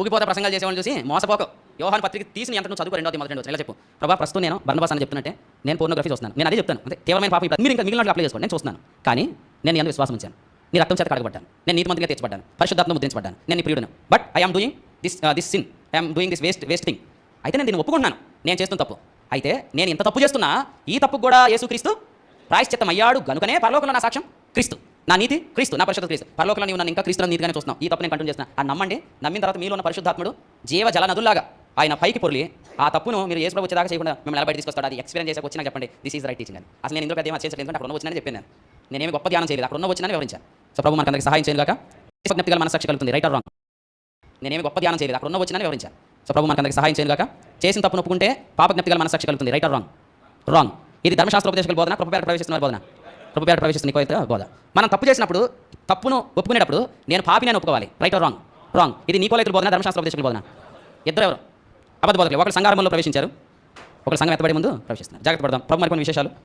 ఊగిపోతే ప్రసంగాలు చేసేవాళ్ళు చూసి మోసపోకు. యోహాన్ పత్రిక తీసి ఎంత నువ్వు చదువు రెండో మొదటి రెండు ఇలా చెప్పు. ప్రభా ప్రస్తుతం నేను బర్ణబాస్ అని చెప్తున్నట్టే నేను పోర్నోగ్రఫీ చూస్తున్నాను. నేను అదే చెప్తాను. అంటే తీవ్రమైన పాపం మీరు ఇంకా మిగిలిన అప్లై చేసుకోండి. నేను చూస్తున్నాను. కానీ నేను ఎందుకు విశ్వాసం ఉంచాను. నీ రక్తం చేత కడగబడ్డాను. నేను నీతిమంతిగా తెచ్చబడ్డాను పరిశుద్ధాత్మ ముద్రించబడ్డాను. నేను ప్రియుడను. But I'm doing this this sin I'm doing this waste waste thing అయితే నేను దీన్ని ఒప్పుకుంటున్నాను. నేను చేస్తున్న తప్పు. అయితే నేను ఇంత తప్పు చేస్తున్నా ఈ తప్పుకు కూడా యేసుక్రీస్తు ప్రాయశ్చిత్తం అయ్యాడు గనుకనే పరలోకంలో నా సాక్ష్యం క్రీస్తు. నా నీతి క్రీస్తు నా పరిశుద్ధ క్రీస్తు. పరలోకంలో నీవు నన్ను ఇంకా క్రీస్తులను నీతిగానే చూస్తున్నావు. ఈ తప్పు నేను కంటిన్యూ చేస్తున్నా. అని నమ్మండి నమ్మిన తర్వాత మీలో ఉన్న పరిశుద్ధాత్ముడు జీవ జల నదుల్లాగా ఆయన పైకి పొర్లి ఆ తప్పును మీరు ఏ ప్రభు వచ్చేదాకా చేయకుండా మిమ్మల్ని ఎలా బయట తీసుకొస్తాడు. అది ఎక్స్పీరియన్స్ చేసి వచ్చినా చెప్పండి. దిస్ ఈజ్ రైట్ టీచింగ్ అని. అసలు నేను ఇందులో పెద్ద ఏం చేసలేదు ఎందుకంటే అక్కడ ఉన్న వచ్చినని చెప్పాను నేను. నేనేమి గొప్ప ధ్యానం చేయలేదు. అక్కడ ఉన్న వచ్చినని వివరించాను. సో ప్రభు మనకు అందరికి సహాయం చేయను కాక జ్ఞప్తిగా మన సాక్షి కలుగుతుంది. రైట్ ఆర్ రాంగ్ నేనేమి గొప్ప ధ్యానం చేయలేదు. అక్కడ ఉన్న వచ్చిందని వివరించాను. సో ప్రభు మనకు అందరికి సహాయం చేయను కాక చేసిన తప్పును ఒప్పుకుంటే పాప జ్ఞప్తిగా మన సాక్షి కలుగుతుంది. రైట్ ఆర్ రాంగ్ రాంగ్ ఇది ధర్మశాస్త్ర ఉపదేశాల బోధన కృపపేట ప్రవేశిస్తున్న బోధన. కృపపేట ప్రవేశిస్తున్న నీకో బోధ. మనం తప్పు చేసినప్పుడు తప్పును ఒప్పుకునేటప్పుడు నేను పాపి నేను ఒప్పుకోవాలి. రైట్ ఆర్ రాంగ్ రాంగ్ ఇది నీకోలైతుల బోధన ధర్మశాస్త్ర ఉపదేశాల బోధన. ఇద్దరు ఎవరు అబద్ధ బోధకులు. ఒకరు సంఘారంలో ప్రవేశించారు. ఒకరు సంఘం ఎత్తబడి ముందు ప్రవేశిస్తున్నారు. జాగ్రత్త పడదాం. ప్రభు మరికొన్ని విశేషాలు.